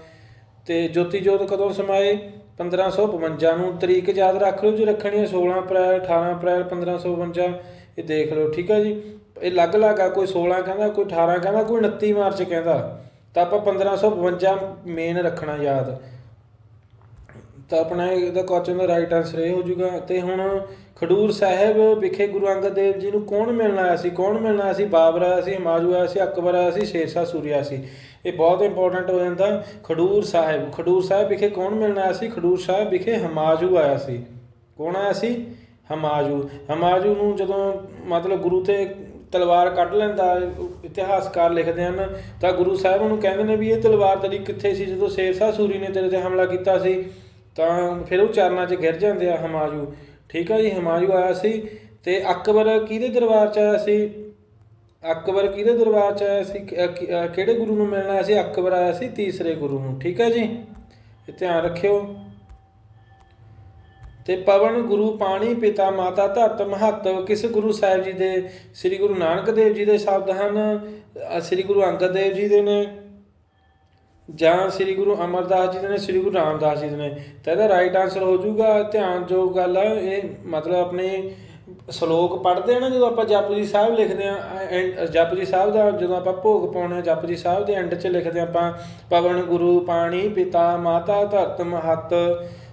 ਤੇ ਜੋਤੀ ਜੋਤ ਕਦੋਂ ਸਮਾਏ? 1552 ਨੂੰ। ਤਰੀਕ ਯਾਦ ਰੱਖ ਲਓ ਜੀ, ਰੱਖਣੀ ਹੈ 16 ਅਪ੍ਰੈਲ 18 ਅਪ੍ਰੈਲ 1552 ਇਹ ਦੇਖ ਲਓ, ਠੀਕ ਹੈ ਜੀ? ਇਹ ਅਲੱਗ-ਅਲੱਗ ਆ, ਕੋਈ 16 ਕਹਿੰਦਾ, ਕੋਈ 18 ਕਹਿੰਦਾ, ਕੋਈ 29 ਮਾਰਚ ਕਹਿੰਦਾ। ਤਾਂ ਆਪਾਂ 1552 ਮੇਨ ਰੱਖਣਾ ਯਾਦ। ਤਾਂ ਆਪਣਾ ਇਹਦਾ ਕੁਐਸਚਨ ਦਾ ਰਾਈਟ ਆਨਸਰ ਇਹ ਹੋ ਜਾਊਗਾ। ਤੇ ਹੁਣ ਖਡੂਰ ਸਾਹਿਬ ਵਿਖੇ ਗੁਰੂ ਅੰਗਦ ਦੇਵ ਜੀ ਨੂੰ ਕੌਣ ਮਿਲਣ ਆਇਆ ਸੀ? ਕੌਣ ਮਿਲਣ ਆਇਆ ਸੀ? ਬਾਬਰ ਆਇਆ ਸੀ ਹਮਾਯੂ ਆਇਆ ਸੀ, ਅਕਬਰ ਆਇਆ ਸੀ ਸ਼ੇਰਸ਼ਾਹ ਸੂਰੀ ਆਇਆ ਸੀ। ਇਹ ਬਹੁਤ ਇੰਪੋਰਟੈਂਟ ਹੋ ਜਾਂਦਾ। ਖਡੂਰ ਸਾਹਿਬ ਖਡੂਰ ਸਾਹਿਬ ਵਿਖੇ ਕੌਣ ਮਿਲਣ ਆਇਆ ਸੀ? ਖਡੂਰ ਸਾਹਿਬ ਵਿਖੇ ਹਮਾਯੂ ਆਇਆ ਸੀ। ਕੌਣ ਆਇਆ ਸੀ? ਹਮਾਯੂ ਹਮਾਯੂ ਨੂੰ ਜਦੋਂ ਮਤਲਬ ਗੁਰੂ ਤੇ ਤਲਵਾਰ ਕੱਢ ਲੈਂਦਾ ਇਤਿਹਾਸਕਾਰ ਲਿਖਦੇ ਹਨ, ਤਾਂ ਗੁਰੂ ਸਾਹਿਬ ਉਹਨੂੰ ਕਹਿੰਦੇ ਨੇ ਵੀ ਇਹ ਤਲਵਾਰ ਤੇਰੀ ਕਿੱਥੇ ਸੀ ਜਦੋਂ ਸ਼ੇਰਸ਼ਾਹ ਸੂਰੀ ਨੇ ਤੇਰੇ ਤੇ ਹਮਲਾ ਕੀਤਾ ਸੀ? ਤਾਂ ਫਿਰ ਉਹ ਚਰਨਾਂ 'ਚ ਗਿਰ ਜਾਂਦੇ ਆ ਹਮਾਯੂ ਠੀਕ ਆ ਜੀ ਹਮਾਯੂ ਆਇਆ ਸੀ ਤੇ ਅਕਬਰ ਕਿਹਦੇ ਦਰਬਾਰ 'ਚ ਆਇਆ ਸੀ? ਅਕਬਰ ਕਿਹਦੇ ਦਰਬਾਰ 'ਚ ਆਇਆ ਸੀ? ਕਿਹੜੇ ਗੁਰੂ ਨੂੰ ਮਿਲਣਾ ਆਇਆ ਸੀ? ਅਕਬਰ ਆਇਆ ਸੀ ਤੀਸਰੇ ਗੁਰੂ ਨੂੰ। ਠੀਕ ਹੈ ਜੀ? ਧਿਆਨ ਰੱਖਿਓ। ਤੇ ਪਵਨ ਗੁਰੂ ਪਾਣੀ ਪਿਤਾ ਮਾਤਾ ਧਰਤ ਮਹੱਤਵ ਕਿਸ ਗੁਰੂ ਸਾਹਿਬ ਜੀ ਦੇ, ਸ੍ਰੀ ਗੁਰੂ ਨਾਨਕ ਦੇਵ ਜੀ ਦੇ ਸ਼ਬਦ ਹਨ ਸ੍ਰੀ ਗੁਰੂ ਅੰਗਦ ਦੇਵ ਜੀ ਦੇ ਨੇ, ਜਾਂ ਸ੍ਰੀ ਗੁਰੂ ਅਮਰਦਾਸ ਜੀ ਦੇ ਨੇ, ਸ੍ਰੀ ਗੁਰੂ ਰਾਮਦਾਸ ਜੀ ਦੇ ਨੇ। ਤਾਂ ਇਹਦਾ ਰਾਈਟ ਆਨਸਰ ਹੋ ਜਾਊਗਾ ਧਿਆਨ ਜੋ ਗੱਲ ਆ, ਇਹ ਮਤਲਬ ਆਪਣੇ ਸ਼ਲੋਕ ਪੜ੍ਹਦੇ ਆ ਨਾ, ਜਦੋਂ ਆਪਾਂ ਜਪਜੀ ਸਾਹਿਬ ਲਿਖਦੇ ਆ ਐਂ- ਜਪਜੀ ਸਾਹਿਬ ਦਾ, ਜਦੋਂ ਆਪਾਂ ਭੋਗ ਪਾਉਣੇ ਆ, ਜਪਜੀ ਸਾਹਿਬ ਦੇ ਐਂਡ 'ਚ ਲਿਖਦੇ ਆ ਆਪਾਂ, ਪਵਨ ਗੁਰੂ ਪਾਣੀ ਪਿਤਾ ਮਾਤਾ ਧਰਤ ਮਹੱਤ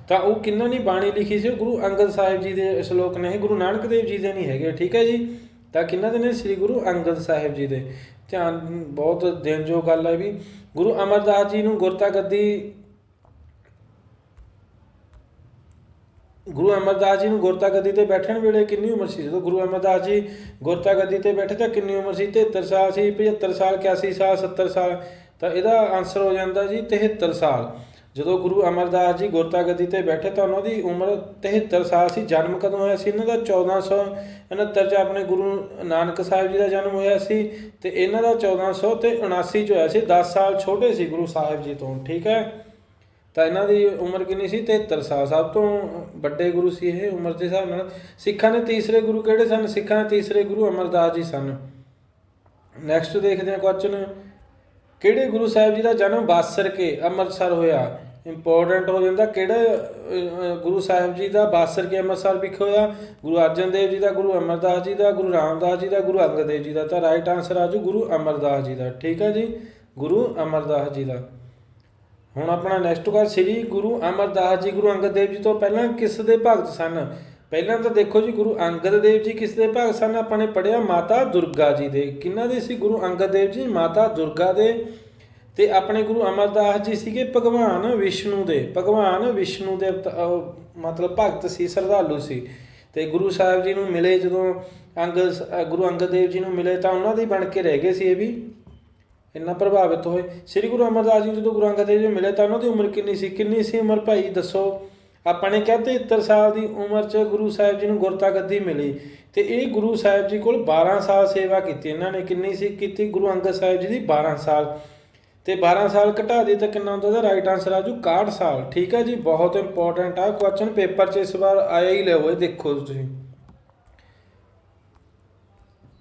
ਤਾਂ ਉਹ ਕਿੰਨਾਂ ਨੇ ਬਾਣੀ ਲਿਖੀ ਸੀ, ਉਹ ਗੁਰੂ ਅੰਗਦ ਸਾਹਿਬ ਜੀ ਦੇ ਸ਼ਲੋਕ ਨਹੀਂ ਗੁਰੂ ਨਾਨਕ ਦੇਵ ਜੀ ਦੇ ਨਹੀਂ ਹੈਗੇ, ਠੀਕ ਹੈ ਜੀ? ਤਾਂ ਕਿੰਨਾਂ ਦੇ ਨੇ ਸ੍ਰੀ ਗੁਰੂ ਅੰਗਦ ਸਾਹਿਬ ਜੀ ਦੇ? ਧਿਆਨ, ਬਹੁਤ ਦੇਣਯੋਗ ਗੱਲ ਹੈ ਵੀ। ਗੁਰੂ ਅਮਰਦਾਸ ਜੀ ਨੂੰ ਗੁਰਤਾ ਗੱਦੀ ਗੁਰੂ ਅਮਰਦਾਸ ਜੀ ਨੂੰ ਗੁਰਤਾ ਗੱਦੀ ਤੇ ਬੈਠਣ ਵੇਲੇ ਕਿੰਨੀ ਉਮਰ ਸੀ? ਜਦੋਂ ਗੁਰੂ ਅਮਰਦਾਸ ਜੀ ਗੁਰਤਾ ਗੱਦੀ ਤੇ ਬੈਠੇ ਤਾਂ ਕਿੰਨੀ ਉਮਰ ਸੀ? 73 ਸਾਲ ਸੀ 75 ਸਾਲ 81 ਸਾਲ 70 ਸਾਲ। ਤਾਂ ਇਹਦਾ ਆਨਸਰ ਹੋ ਜਾਂਦਾ ਜੀ 73 ਸਾਲ। ਜਦੋਂ ਗੁਰੂ ਅਮਰਦਾਸ ਜੀ ਗੁਰਤਾ ਗੱਦੀ ਤੇ ਬੈਠੇ ਤਾਂ ਉਹਨਾਂ ਦੀ ਉਮਰ 73 ਸਾਲ ਸੀ, ਜਨਮ ਕਦੋਂ ਹੋਇਆ ਸੀ? ਇਹਨਾਂ ਦਾ 1469 ਚ ਆਪਣੇ ਗੁਰੂ ਨਾਨਕ ਸਾਹਿਬ ਜੀ ਦਾ ਜਨਮ ਹੋਇਆ ਸੀ ਤੇ ਇਹਨਾਂ ਦਾ 1400 ਤੇ 79 ਚ ਹੋਇਆ ਸੀ 10 ਸਾਲ ਛੋਟੇ ਸੀ ਗੁਰੂ ਸਾਹਿਬ ਜੀ ਤੋਂ, ਠੀਕ ਹੈ? ਤਾਂ ਇਹਨਾਂ ਦੀ ਉਮਰ ਕਿੰਨੀ ਸੀ? 73 ਸਾਲ, ਸਭ ਤੋਂ ਵੱਡੇ ਗੁਰੂ ਸੀ ਇਹ ਉਮਰ ਦੇ ਹਿਸਾਬ ਨਾਲ। ਸਿੱਖਾਂ ਦੇ ਤੀਸਰੇ ਗੁਰੂ ਕਿਹੜੇ ਸਨ? ਸਿੱਖਾਂ ਦੇ ਤੀਸਰੇ ਗੁਰੂ ਅਮਰਦਾਸ ਜੀ ਸਨ। ਨੈਕਸਟ ਦੇਖਦੇ ਹਾਂ ਕੁਐਸਚਨ ਕਿਹੜੇ ਗੁਰੂ ਸਾਹਿਬ ਜੀ ਦਾ ਜਨਮ ਬਾਸਰ ਕੇ ਅੰਮ੍ਰਿਤਸਰ ਹੋਇਆ? ਇੰਪੋਰਟੈਂਟ ਹੋ ਜਾਂਦਾ। ਕਿਹੜਾ ਗੁਰੂ ਸਾਹਿਬ ਜੀ ਦਾ, ਬਾਸਰ ਕੇ ਅੰਮ੍ਰਿਤਸਰ ਵਿਖੇ ਹੋਇਆ? ਗੁਰੂ ਅਰਜਨ ਦੇਵ ਜੀ ਦਾ, ਗੁਰੂ ਅਮਰਦਾਸ ਜੀ ਦਾ, ਗੁਰੂ ਰਾਮਦਾਸ ਜੀ ਦਾ, ਗੁਰੂ ਅੰਗਦ ਦੇਵ ਜੀ ਦਾ। ਤਾਂ ਰਾਈਟ ਆਨਸਰ ਆਜੂ ਗੁਰੂ ਅਮਰਦਾਸ ਜੀ ਦਾ। ਠੀਕ ਹੈ ਜੀ? ਗੁਰੂ ਅਮਰਦਾਸ ਜੀ ਦਾ। ਹੁਣ ਆਪਣਾ ਨੈਕਸਟ ਗੱਲ ਸ੍ਰੀ ਗੁਰੂ ਅਮਰਦਾਸ ਜੀ, ਗੁਰੂ ਅੰਗਦ ਦੇਵ ਜੀ ਤੋਂ ਪਹਿਲਾਂ ਕਿਸ ਦੇ ਭਗਤ ਸਨ? ਪਹਿਲਾਂ ਤਾਂ ਦੇਖੋ ਜੀ, ਗੁਰੂ ਅੰਗਦ ਦੇਵ ਜੀ ਕਿਸ ਦੇ ਭਗਤ ਸਨ? ਆਪਾਂ ਨੇ ਪੜਿਆ ਮਾਤਾ ਦੁਰਗਾ ਜੀ ਦੇ। ਕਿਹਨਾਂ ਦੇ ਸੀ ਗੁਰੂ ਅੰਗਦ ਦੇਵ ਜੀ? ਮਾਤਾ ਦੁਰਗਾ ਦੇ। ਤੇ ਆਪਣੇ ਗੁਰੂ ਅਮਰਦਾਸ ਜੀ ਸੀਗੇ ਭਗਵਾਨ ਵਿਸ਼ਨੂੰ ਦੇ, ਭਗਵਾਨ ਵਿਸ਼ਨੂੰ ਦੇ ਮਤਲਬ ਭਗਤ ਸੀ, ਸਰਧਾਲੂ ਸੀ। ਤੇ ਗੁਰੂ ਸਾਹਿਬ ਜੀ ਨੂੰ ਮਿਲੇ ਜਦੋਂ ਅੰਗਦ ਗੁਰੂ ਅੰਗਦ ਦੇਵ ਜੀ ਨੂੰ ਮਿਲੇ ਤਾਂ ਉਹਨਾਂ ਦੇ ਬਣ ਕੇ ਰਹਿ ਗਏ ਸੀ ਇਹ ਵੀ। ਇੰਨਾ ਪ੍ਰਭਾਵਿਤ ਹੋਏ। ਸ੍ਰੀ ਗੁਰੂ ਅਮਰਦਾਸ ਜੀ ਨੂੰ ਜਦੋਂ ਗੁਰੂ ਅੰਗਦ ਦੇਵ ਜੀ ਮਿਲੇ ਤਾਂ ਉਹਨਾਂ ਦੀ ਉਮਰ ਕਿੰਨੀ ਸੀ? ਕਿੰਨੀ ਸੀ ਉਮਰ ਭਾਈ? ਦੱਸੋ। ਆਪਾਂ ਨੇ ਕਿਹਾ 73 ਸਾਲ ਦੀ ਉਮਰ 'ਚ ਗੁਰੂ ਸਾਹਿਬ ਜੀ ਨੂੰ ਗੁਰਤਾ ਗੱਦੀ ਮਿਲੀ ਤੇ ਇਹ ਗੁਰੂ ਸਾਹਿਬ ਜੀ ਕੋਲ 12 ਸਾਲ ਸੇਵਾ ਕੀਤੀ। ਇਹਨਾਂ ਨੇ ਕਿੰਨੀ ਸੀ? ਕੀਤੀ ਗੁਰੂ ਅੰਗਦ ਸਾਹਿਬ ਜੀ ਦੀ 12 ਸਾਲ। ਤੇ 12 ਸਾਲ ਘਟਾ ਦੇ ਤਾਂ ਕਿੰਨਾ ਹੁੰਦਾ ਉਹਦਾ ਰਾਈਟ ਆਨਸਰ ਆਜੂ 61 ਸਾਲ। ਠੀਕ ਹੈ ਜੀ, ਬਹੁਤ ਇੰਪੋਰਟੈਂਟ ਆ। ਕੁਐਸਚਨ ਪੇਪਰ 'ਚ ਇਸ ਵਾਰ ਆਇਆ ਹੀ ਲਿਓ ਇਹ ਦੇਖੋ ਤੁਸੀਂ।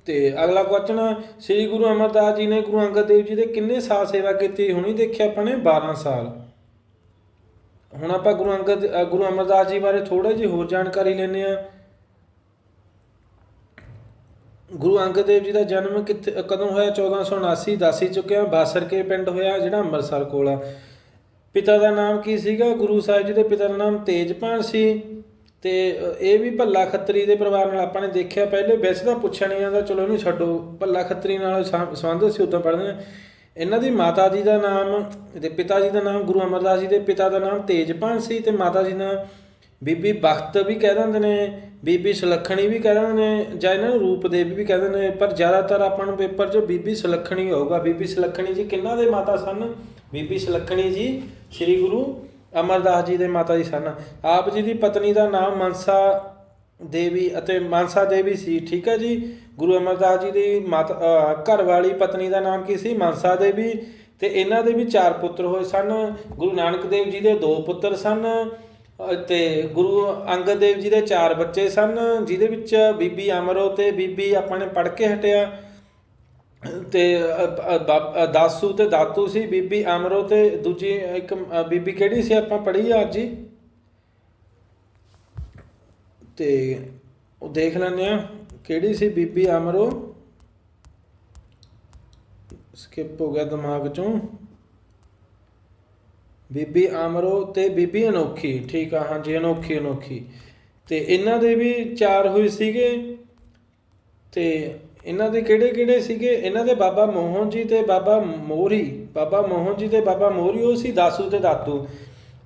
ਤੇ ਅਗਲਾ ਕੁਐਸਚਨ ਸ੍ਰੀ ਗੁਰੂ ਅਮਰਦਾਸ ਜੀ ਨੇ ਗੁਰੂ ਅੰਗਦ ਦੇਵ ਜੀ ਦੇ ਕਿੰਨੇ ਸਾਲ ਸੇਵਾ ਕੀਤੀ ਹੁਣੀ, ਦੇਖਿਆ ਆਪਾਂ ਨੇ 12 ਸਾਲ। ਹੁਣ ਆਪਾਂ ਗੁਰੂ ਅੰਗਦ ਗੁਰੂ ਅਮਰਦਾਸ ਜੀ ਬਾਰੇ ਥੋੜਾ ਜਿਹੀ ਹੋਰ ਜਾਣਕਾਰੀ ਲੈਣੇ ਆ ਗੁਰੂ ਅੰਗਦ ਦੇਵ ਜੀ ਦਾ ਜਨਮ ਕਿੱਥੇ, ਕਦੋਂ ਹੋਇਆ? 1479 ਦੱਸ ਹੀ ਚੁੱਕਿਆ, ਬਾਸਰਕੇ ਪਿੰਡ ਹੋਇਆ, ਜਿਹੜਾ ਅੰਮ੍ਰਿਤਸਰ ਕੋਲ ਆ। ਪਿਤਾ ਦਾ ਨਾਮ ਕੀ ਸੀਗਾ? ਗੁਰੂ ਸਾਹਿਬ ਜੀ ਦੇ ਪਿਤਾ ਦਾ ਨਾਮ ਤੇਜਪਾਲ ਸੀ। ਤੇ ਇਹ ਵੀ ਭੱਲਾ ਖੱਤਰੀ ਦੇ ਪਰਿਵਾਰ ਨਾਲ ਆਪਾਂ ਨੇ ਦੇਖਿਆ ਪਹਿਲੇ, ਵੈਸੇ ਤਾਂ ਪੁੱਛਿਆ ਨਹੀਂ ਜਾਂਦਾ ਚਲੋ ਇਹਨੂੰ ਛੱਡੋ, ਭੱਲਾ ਖੱਤਰੀ ਨਾਲ ਸੰ- ਸੰਬੰਧ ਸੀ, ਉਦੋਂ ਪੜ੍ਹਦੇ ਨੇ। ਇਹਨਾਂ ਦੀ ਮਾਤਾ ਜੀ ਦਾ ਨਾਮ ਤੇ ਪਿਤਾ ਜੀ ਦਾ ਨਾਮ ਗੁਰੂ ਅਮਰਦਾਸ ਜੀ ਦੇ ਪਿਤਾ ਦਾ ਨਾਮ ਤੇਜਪਾਲ ਸੀ, ਤੇ ਮਾਤਾ ਜੀ ਦਾ ਬੀਬੀ ਬਖਤ ਵੀ ਕਹਿ ਦਿੰਦੇ ਨੇ, ਬੀਬੀ ਸੁਲੱਖਣੀ ਵੀ ਕਹਿ ਦਿੰਦੇ ਨੇ, ਜਾਂ ਇਹਨਾਂ ਨੂੰ ਰੂਪ ਦੇਵੀ ਵੀ ਕਹਿ ਦਿੰਦੇ ਨੇ, ਪਰ ਜ਼ਿਆਦਾਤਰ ਆਪਾਂ ਨੂੰ ਪੇਪਰ 'ਚ ਬੀਬੀ ਸੁਲੱਖਣੀ ਹੋਊਗਾ। ਬੀਬੀ ਸੁਲੱਖਣੀ ਜੀ ਕਿਹਨਾਂ ਦੇ ਮਾਤਾ ਸਨ? ਬੀਬੀ ਸੁਲੱਖਣੀ ਜੀ ਸ੍ਰੀ ਗੁਰੂ ਅਮਰਦਾਸ ਜੀ ਦੇ ਮਾਤਾ ਜੀ ਸਨ। ਆਪ ਜੀ ਦੀ ਪਤਨੀ ਦਾ ਨਾਮ ਮਨਸਾ ਦੇਵੀ ਅਤੇ ਮਾਨਸਾ ਦੇਵੀ ਸੀ, ਠੀਕ ਹੈ ਜੀ? ਗੁਰੂ ਅਮਰਦਾਸ ਜੀ ਦੀ ਮਾਤਾ, ਅਹ ਘਰ ਵਾਲੀ ਪਤਨੀ ਦਾ ਨਾਮ ਕੀ ਸੀ? ਮਾਨਸਾ ਦੇਵੀ। ਤੇ ਇਹਨਾਂ ਦੇ ਵੀ ਚਾਰ ਪੁੱਤਰ ਹੋਏ ਸਨ। ਗੁਰੂ ਨਾਨਕ ਦੇਵ ਜੀ ਦੇ ਦੋ ਪੁੱਤਰ ਸਨ। ਅਤੇ ਗੁਰੂ ਅੰਗਦ ਦੇਵ ਜੀ ਦੇ ਚਾਰ ਬੱਚੇ ਸਨ ਜਿਹਦੇ ਵਿੱਚ ਬੀਬੀ ਅਮਰੋ ਤੇ ਬੀਬੀ ਆਪਾਂ ਨੇ ਪੜ੍ਹ ਕੇ ਹਟਿਆ। ਤੇ ਅ, ਦਾਸੂ ਤੇ ਦਾਤੂ ਸੀ ਬੀਬੀ ਅਮਰੋ ਤੇ ਦੂਜੀ ਇੱਕ ਬੀਬੀ ਕਿਹੜੀ ਸੀ ਆਪਾਂ ਪੜ੍ਹੀ ਆ ਅੱਜ ਹੀ? ਤੇ ਉਹ ਦੇਖ ਲੈਂਦੇ ਆ ਕਿਹੜੀ ਸੀ ਬੀਬੀ ਅਮਰੋ? ਸਕਿਪ ਹੋ ਗਿਆ ਦਿਮਾਗ ਚੋਂ। ਬੀਬੀ ਆਮਰੋ ਤੇ ਬੀਬੀ ਅਨੋਖੀ, ਠੀਕ ਆ, ਹਾਂਜੀ, ਅਨੋਖੀ ਅਨੋਖੀ। ਤੇ ਇਹਨਾਂ ਦੇ ਵੀ ਚਾਰ ਹੋਏ ਸੀਗੇ। ਤੇ ਇਹਨਾਂ ਦੇ ਕਿਹੜੇ ਕਿਹੜੇ ਸੀਗੇ? ਇਹਨਾਂ ਦੇ ਬਾਬਾ ਮੋਹਨ ਜੀ ਤੇ ਬਾਬਾ ਮੋਹਰੀ ਬਾਬਾ ਮੋਹਨ ਜੀ ਤੇ ਬਾਬਾ ਮੋਹਰੀ ਉਹ ਸੀ ਦਾਸੂ ਤੇ ਦਾਤੂ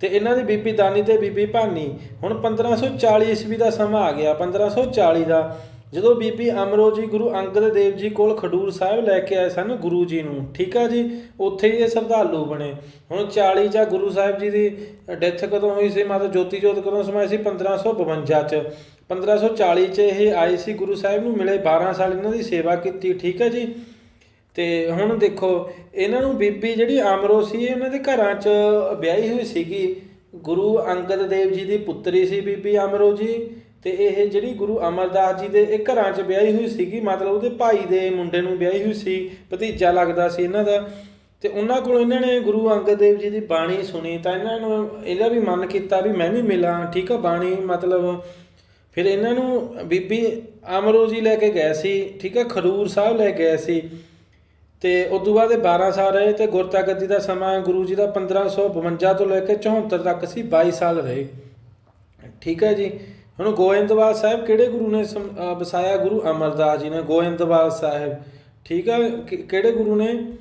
ਤੇ ਇਹਨਾਂ ਦੀ ਬੀਬੀ ਦਾਨੀ ਤੇ ਬੀਬੀ ਭਾਨੀ। ਹੁਣ 1540 ਈਸਵੀ ਦਾ ਸਮਾਂ ਆ ਗਿਆ 1540 ਦਾ। ਜਦੋਂ ਬੀਬੀ ਅਮਰੋ ਜੀ ਗੁਰੂ ਅੰਗਦ ਦੇਵ ਜੀ ਕੋਲ ਖਡੂਰ ਸਾਹਿਬ ਲੈ ਕੇ ਆਏ ਸਨ ਗੁਰੂ ਜੀ ਨੂੰ, ਠੀਕ ਆ ਜੀ? ਉੱਥੇ ਹੀ ਇਹ ਸ਼ਰਧਾਲੂ ਬਣੇ। ਹੁਣ 40 ਜਾਂ ਗੁਰੂ ਸਾਹਿਬ ਜੀ ਦੀ ਡੈਥ ਕਦੋਂ ਹੋਈ ਸੀ? ਮਾਤਾ ਜੋਤੀ ਜੋਤ ਕਦੋਂ ਸਮਾਈ ਸੀ? 1552 ਚ। 1540 ਚ ਇਹ ਆਏ ਸੀ ਗੁਰੂ ਸਾਹਿਬ ਨੂੰ, ਮਿਲੇ 12 ਸਾਲ ਇਹਨਾਂ ਦੀ ਸੇਵਾ ਕੀਤੀ, ਠੀਕ ਹੈ ਜੀ? ਤੇ ਹੁਣ ਦੇਖੋ, ਇਹਨਾਂ ਨੂੰ ਬੀਬੀ ਜਿਹੜੀ ਅਮਰੋ ਸੀ ਇਹਨਾਂ ਦੇ ਘਰਾਂ 'ਚ ਵਿਆਹੀ ਹੋਈ ਸੀਗੀ। ਗੁਰੂ ਅੰਗਦ ਦੇਵ ਜੀ ਦੀ ਪੁੱਤਰੀ ਸੀ ਬੀਬੀ ਅਮਰੋ ਜੀ। ਤੇ ਇਹ ਜਿਹੜੀ ਗੁਰੂ ਅਮਰਦਾਸ ਜੀ ਦੇ ਇਹ ਘਰਾਂ 'ਚ ਵਿਆਹੀ ਹੋਈ ਸੀਗੀ, ਮਤਲਬ ਉਹਦੇ ਭਾਈ ਦੇ ਮੁੰਡੇ ਨੂੰ ਵਿਆਹੀ ਹੋਈ ਸੀ, ਭਤੀਜਾ ਲੱਗਦਾ ਸੀ ਇਹਨਾਂ ਦਾ। ਤੇ ਉਹਨਾਂ ਕੋਲ ਇਹਨਾਂ ਨੇ ਗੁਰੂ ਅੰਗਦ ਦੇਵ ਜੀ ਦੀ ਬਾਣੀ ਸੁਣੀ ਤਾਂ ਇਹਨਾਂ ਨੂੰ ਇਹਦਾ ਵੀ ਮਨ ਕੀਤਾ ਵੀ ਮੈਂ ਵੀ ਮਿਲਾਂ, ਠੀਕ ਆ ਬਾਣੀ, ਮਤਲਬ ਫਿਰ ਇਹਨਾਂ ਨੂੰ ਬੀਬੀ ਅਮਰੋ ਜੀ ਲੈ ਕੇ ਗਏ ਸੀ, ਠੀਕ ਆ, ਖਰੂਰ ਸਾਹਿਬ ਲੈ ਗਏ ਸੀ। ਤੇ ਉਸ ਤੋਂ ਬਾਅਦ ਇਹ 12 ਸਾਲ ਰਹੇ ਤੇ ਗੁਰਤਾਗੱਦੀ ਦਾ ਸਮਾਂ ਗੁਰੂ ਜੀ ਦਾ 1552 ਤੋਂ ਲੈ ਕੇ 74 ਤੱਕ ਸੀ 22 ਸਾਲ ਰਹੇ। ਠੀਕ ਹੈ ਜੀ। ਹੁਣ ਗੋਇੰਦਵਾਲ ਸਾਹਿਬ ਕਿਹੜੇ ਗੁਰੂ ਨੇ ਸਮ- ਵਸਾਇਆ? ਗੁਰੂ ਅਮਰਦਾਸ ਜੀ ਨੇ, ਗੋਇੰਦਵਾਲ ਸਾਹਿਬ। ਠੀਕ ਆ? ਕਿ- ਕਿਹੜੇ ਗੁਰੂ ਨੇ?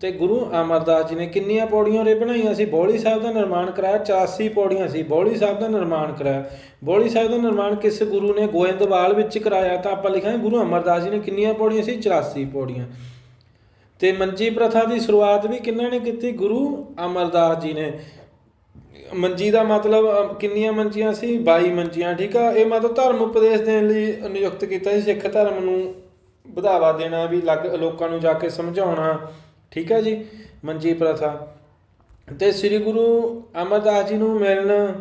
ਤੇ ਗੁਰੂ ਅਮਰਦਾਸ ਜੀ ਨੇ ਕਿੰਨੀਆਂ ਪੌੜੀਆਂ ਰੇ ਬਣਾਈਆਂ ਸੀ? ਬੋਲੀ ਸਾਹਿਬ ਦਾ ਨਿਰਮਾਣ ਕਰਾਇਆ 84 ਪੌੜੀਆਂ ਸੀ। ਬੋਲੀ ਸਾਹਿਬ ਦਾ ਨਿਰਮਾਣ ਕਰਾਇਆ। ਬੋਲੀ ਸਾਹਿਬ ਦਾ ਨਿਰਮਾਣ ਕਿਸ ਗੁਰੂ ਨੇ ਗੋਇੰਦਵਾਲ ਵਿੱਚ ਕਰਾਇਆ? ਤਾਂ ਆਪਾਂ ਲਿਖਾਂਗੇ, ਗੁਰੂ ਅਮਰਦਾਸ ਜੀ ਨੇ ਕਿੰਨੀਆਂ ਪੌੜੀਆਂ ਸੀ? 84 ਪੌੜੀਆਂ। ਤੇ ਮੰਜੀ ਪ੍ਰਥਾ ਦੀ ਸ਼ੁਰੂਆਤ ਵੀ ਕਿੰਨਾਂ ਨੇ ਕੀਤੀ? ਗੁਰੂ ਅਮਰਦਾਸ ਜੀ ਨੇ। ਮੰਜੀ ਦਾ ਮਤਲਬ ਅ, ਕਿੰਨੀਆਂ ਮੰਜੀਆਂ ਸੀ? 22 ਮੰਜੀਆਂ ਠੀਕ ਆ? ਇਹ ਮਤਲਬ ਧਰਮ ਉਪਦੇਸ਼ ਦੇਣ ਲਈ ਨਿਯੁਕਤ ਕੀਤਾ ਸੀ ਸਿੱਖ ਧਰਮ ਨੂੰ ਵਧਾਵਾ ਦੇਣਾ ਵੀ ਲੱਗ ਲੋਕਾਂ ਨੂੰ ਜਾ ਕੇ ਸਮਝਾਉਣਾ ਠੀਕ ਹੈ ਜੀ ਮੰਜੀ ਪ੍ਰਥਾ। ਤੇ ਸ੍ਰੀ ਗੁਰੂ ਅਮਰਦਾਸ ਜੀ ਨੂੰ ਮਿਲਣ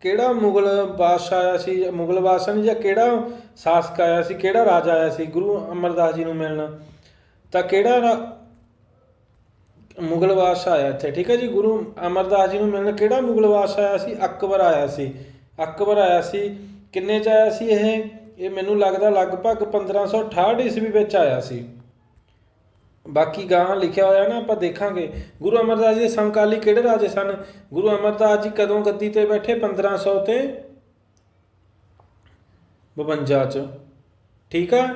ਕਿਹੜਾ ਮੁਗਲ ਬਾਦਸ਼ਾਹ ਆਇਆ ਸੀ? ਜਾਂ ਮੁਗਲ ਬਾਦਸ਼ਾਹ ਨਹੀਂ ਜਾਂ ਕਿਹੜਾ ਸ਼ਾਸਕ ਆਇਆ ਸੀ? ਕਿਹੜਾ ਰਾਜਾ ਆਇਆ ਸੀ? ਗੁਰੂ ਅਮਰਦਾਸ ਜੀ ਨੂੰ ਮਿਲਣ। ਤਾਂ ਕਿਹੜਾ ਰਾ- ਮੁਗਲ ਬਾਦਸ਼ਾਹ ਆਇਆ ਇੱਥੇ, ਠੀਕ ਹੈ ਜੀ? ਗੁਰੂ ਅਮਰਦਾਸ ਜੀ ਨੂੰ ਮਿਲਣ ਕਿਹੜਾ ਮੁਗਲ ਬਾਦਸ਼ਾਹ ਆਇਆ ਸੀ? ਅਕਬਰ ਆਇਆ ਸੀ। ਅਕਬਰ ਆਇਆ ਸੀ। ਕਿੰਨੇ ਚ ਆਇਆ ਸੀ ਇਹ? ਇਹ ਮੈਨੂੰ ਲੱਗਦਾ ਲਗਭਗ 1568 ਈਸਵੀ ਵਿੱਚ ਆਇਆ ਸੀ। ਬਾਕੀ ਗਾਂ ਲਿਖਿਆ ਹੋਇਆ ਨਾ, ਆਪਾਂ ਦੇਖਾਂਗੇ। ਗੁਰੂ ਅਮਰਦਾਸ ਜੀ ਦੇ ਸਮਕਾਲੀ ਕਿਹੜੇ ਰਾਜੇ ਸਨ? ਗੁਰੂ ਅਮਰਦਾਸ ਜੀ ਕਦੋਂ ਗੱਦੀ ਤੇ ਬੈਠੇ? 1500 ਤੇ 52 ਚ। ਠੀਕ ਆ?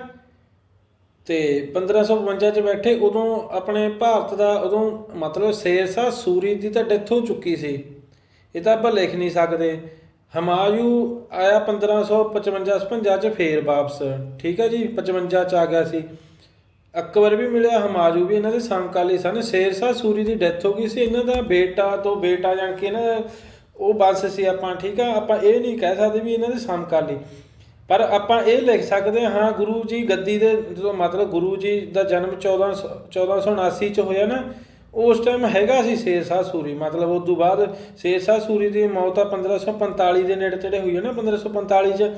ਤੇ 1552 ਚ ਬੈਠੇ, ਉਦੋਂ ਆਪਣੇ ਭਾਰਤ ਦਾ, ਉਦੋਂ ਮਤਲਬ ਸ਼ੇਰਸ਼ਾਹ ਸੂਰੀ ਦੀ ਤਾਂ ਡੈਥ ਹੋ ਚੁੱਕੀ ਸੀ। ਇਹ ਤਾਂ ਆਪਾਂ ਲਿਖ ਨਹੀਂ ਸਕਦੇ। ਹਮਾਯੂ ਆਇਆ 1555 56 ਚ ਫੇਰ ਵਾਪਸ। ਠੀਕ ਹੈ ਜੀ 55 ਚ ਆ ਗਿਆ ਸੀ। ਅਕਬਰ ਵੀ ਮਿਲਿਆ, ਹਮਾਯੂ ਵੀ ਇਹਨਾਂ ਦੇ ਸਮਕਾਲੀ ਸਨ। ਸ਼ੇਰਸ਼ਾਹ ਸੂਰੀ ਦੀ ਡੈਥ ਹੋ ਗਈ ਸੀ। ਇਹਨਾਂ ਦਾ ਬੇਟਾ ਤੋਂ ਬੇਟਾ ਜਾਣ ਕੇ ਨਾ ਉਹ ਬੰਸ ਸੀ ਆਪਾਂ, ਠੀਕ ਆ? ਆਪਾਂ ਇਹ ਨਹੀਂ ਕਹਿ ਸਕਦੇ ਵੀ ਇਹਨਾਂ ਦੇ ਸਮਕਾਲੀ। ਪਰ ਆਪਾਂ ਇਹ ਲਿਖ ਸਕਦੇ ਹਾਂ ਹਾਂ ਗੁਰੂ ਜੀ ਗੱਦੀ ਦੇ ਜਦੋਂ ਮਤਲਬ ਗੁਰੂ ਜੀ ਦਾ ਜਨਮ 14 1479 ਚ ਹੋਇਆ ਨਾ, ਉਸ ਟਾਈਮ ਹੈਗਾ ਸੀ ਸ਼ੇਰਸ਼ਾਹ ਸੂਰੀ। ਮਤਲਬ ਉਸ ਤੋਂ ਬਾਅਦ ਸ਼ੇਰਸ਼ਾਹ ਸੂਰੀ ਦੀ ਮੌਤ ਆ 1545 ਦੇ ਨੇੜੇ ਤੇੜੇ ਹੋਈ ਹੈ ਨਾ 1545 ਚ।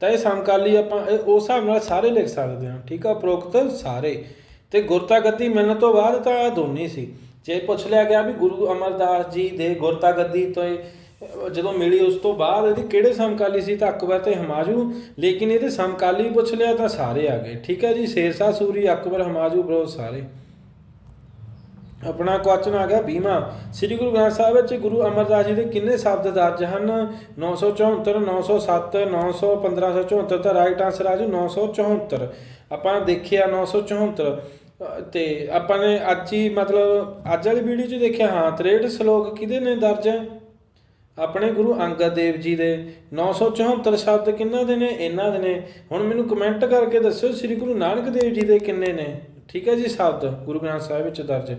ਤਾਂ ਇਹ ਸਮਕਾਲੀ ਆਪਾਂ ਇਹ ਉਸ ਹਿਸਾਬ ਨਾਲ ਸਾਰੇ ਲਿਖ ਸਕਦੇ ਹਾਂ, ਠੀਕ ਆ? ਉਪਰੋਕਤ ਸਾਰੇ। ਤੇ ਗੁਰਤਾ ਗੱਦੀ ਮਿਲਣ ਤੋਂ ਬਾਅਦ ਤਾਂ ਇਹ ਦੋਨੇ ਸੀ। ਜੇ ਪੁੱਛ ਲਿਆ ਗਿਆ ਵੀ ਗੁਰੂ ਅਮਰਦਾਸ ਜੀ ਦੇ ਗੁਰਤਾ ਗੱਦੀ ਤੋਂ ਜਦੋਂ ਮਿਲੀ ਉਸ ਤੋਂ ਬਾਅਦ ਇਹਦੇ ਕਿਹੜੇ ਸਮਕਾਲੀ ਸੀ ਤਾਂ ਅਕਬਰ ਤੇ ਹਮਾਯੂ ਲੇਕਿਨ ਇਹਦੇ ਸਮਕਾਲੀ ਪੁੱਛ ਲਿਆ ਤਾਂ ਸਾਰੇ ਆ ਗਏ। ਠੀਕ ਹੈ ਜੀ ਸ਼ੇਰਸ਼ਾਹ ਸੂਰੀ ਅਕਬਰ ਹਮਾਯੂ ਬਰੋ ਸਾਰੇ। ਆਪਣਾ ਕੁਐਸਚਨ ਆ ਗਿਆ 20ਵਾਂ ਸ੍ਰੀ ਗੁਰੂ ਗ੍ਰੰਥ ਸਾਹਿਬ ਵਿੱਚ ਗੁਰੂ ਅਮਰਦਾਸ ਜੀ ਦੇ ਕਿੰਨੇ ਸ਼ਬਦ ਦਰਜ ਹਨ? 974 907 900 1574 ਤਾਂ ਰਾਈਟ ਆਨਸਰ ਆ ਜੀ 974 ਆਪਾਂ ਦੇਖਿਆ 974 ਅ, ਤੇ ਆਪਾਂ ਨੇ ਅੱਜ ਹੀ ਮਤਲਬ ਅੱਜ ਵਾਲੀ ਵੀਡੀਓ 'ਚ ਦੇਖਿਆ ਹਾਂ 63 ਸ਼ਲੋਕ ਕਿਹਦੇ ਨੇ ਦਰਜ ਹੈ? ਆਪਣੇ ਗੁਰੂ ਅੰਗਦ ਦੇਵ ਜੀ ਦੇ 974 ਸ਼ਬਦ ਕਿੰਨਾਂ ਦੇ ਨੇ? ਇਹਨਾਂ ਦੇ ਨੇ। ਹੁਣ ਮੈਨੂੰ ਕਮੈਂਟ ਕਰਕੇ ਦੱਸਿਓ ਸ੍ਰੀ ਗੁਰੂ ਨਾਨਕ ਦੇਵ ਜੀ ਦੇ ਕਿੰਨੇ ਨੇ। ਠੀਕ ਹੈ ਜੀ ਸ਼ਬਦ, ਗੁਰੂ ਗ੍ਰੰਥ ਸਾਹਿਬ ਵਿੱਚ ਦਰਜ।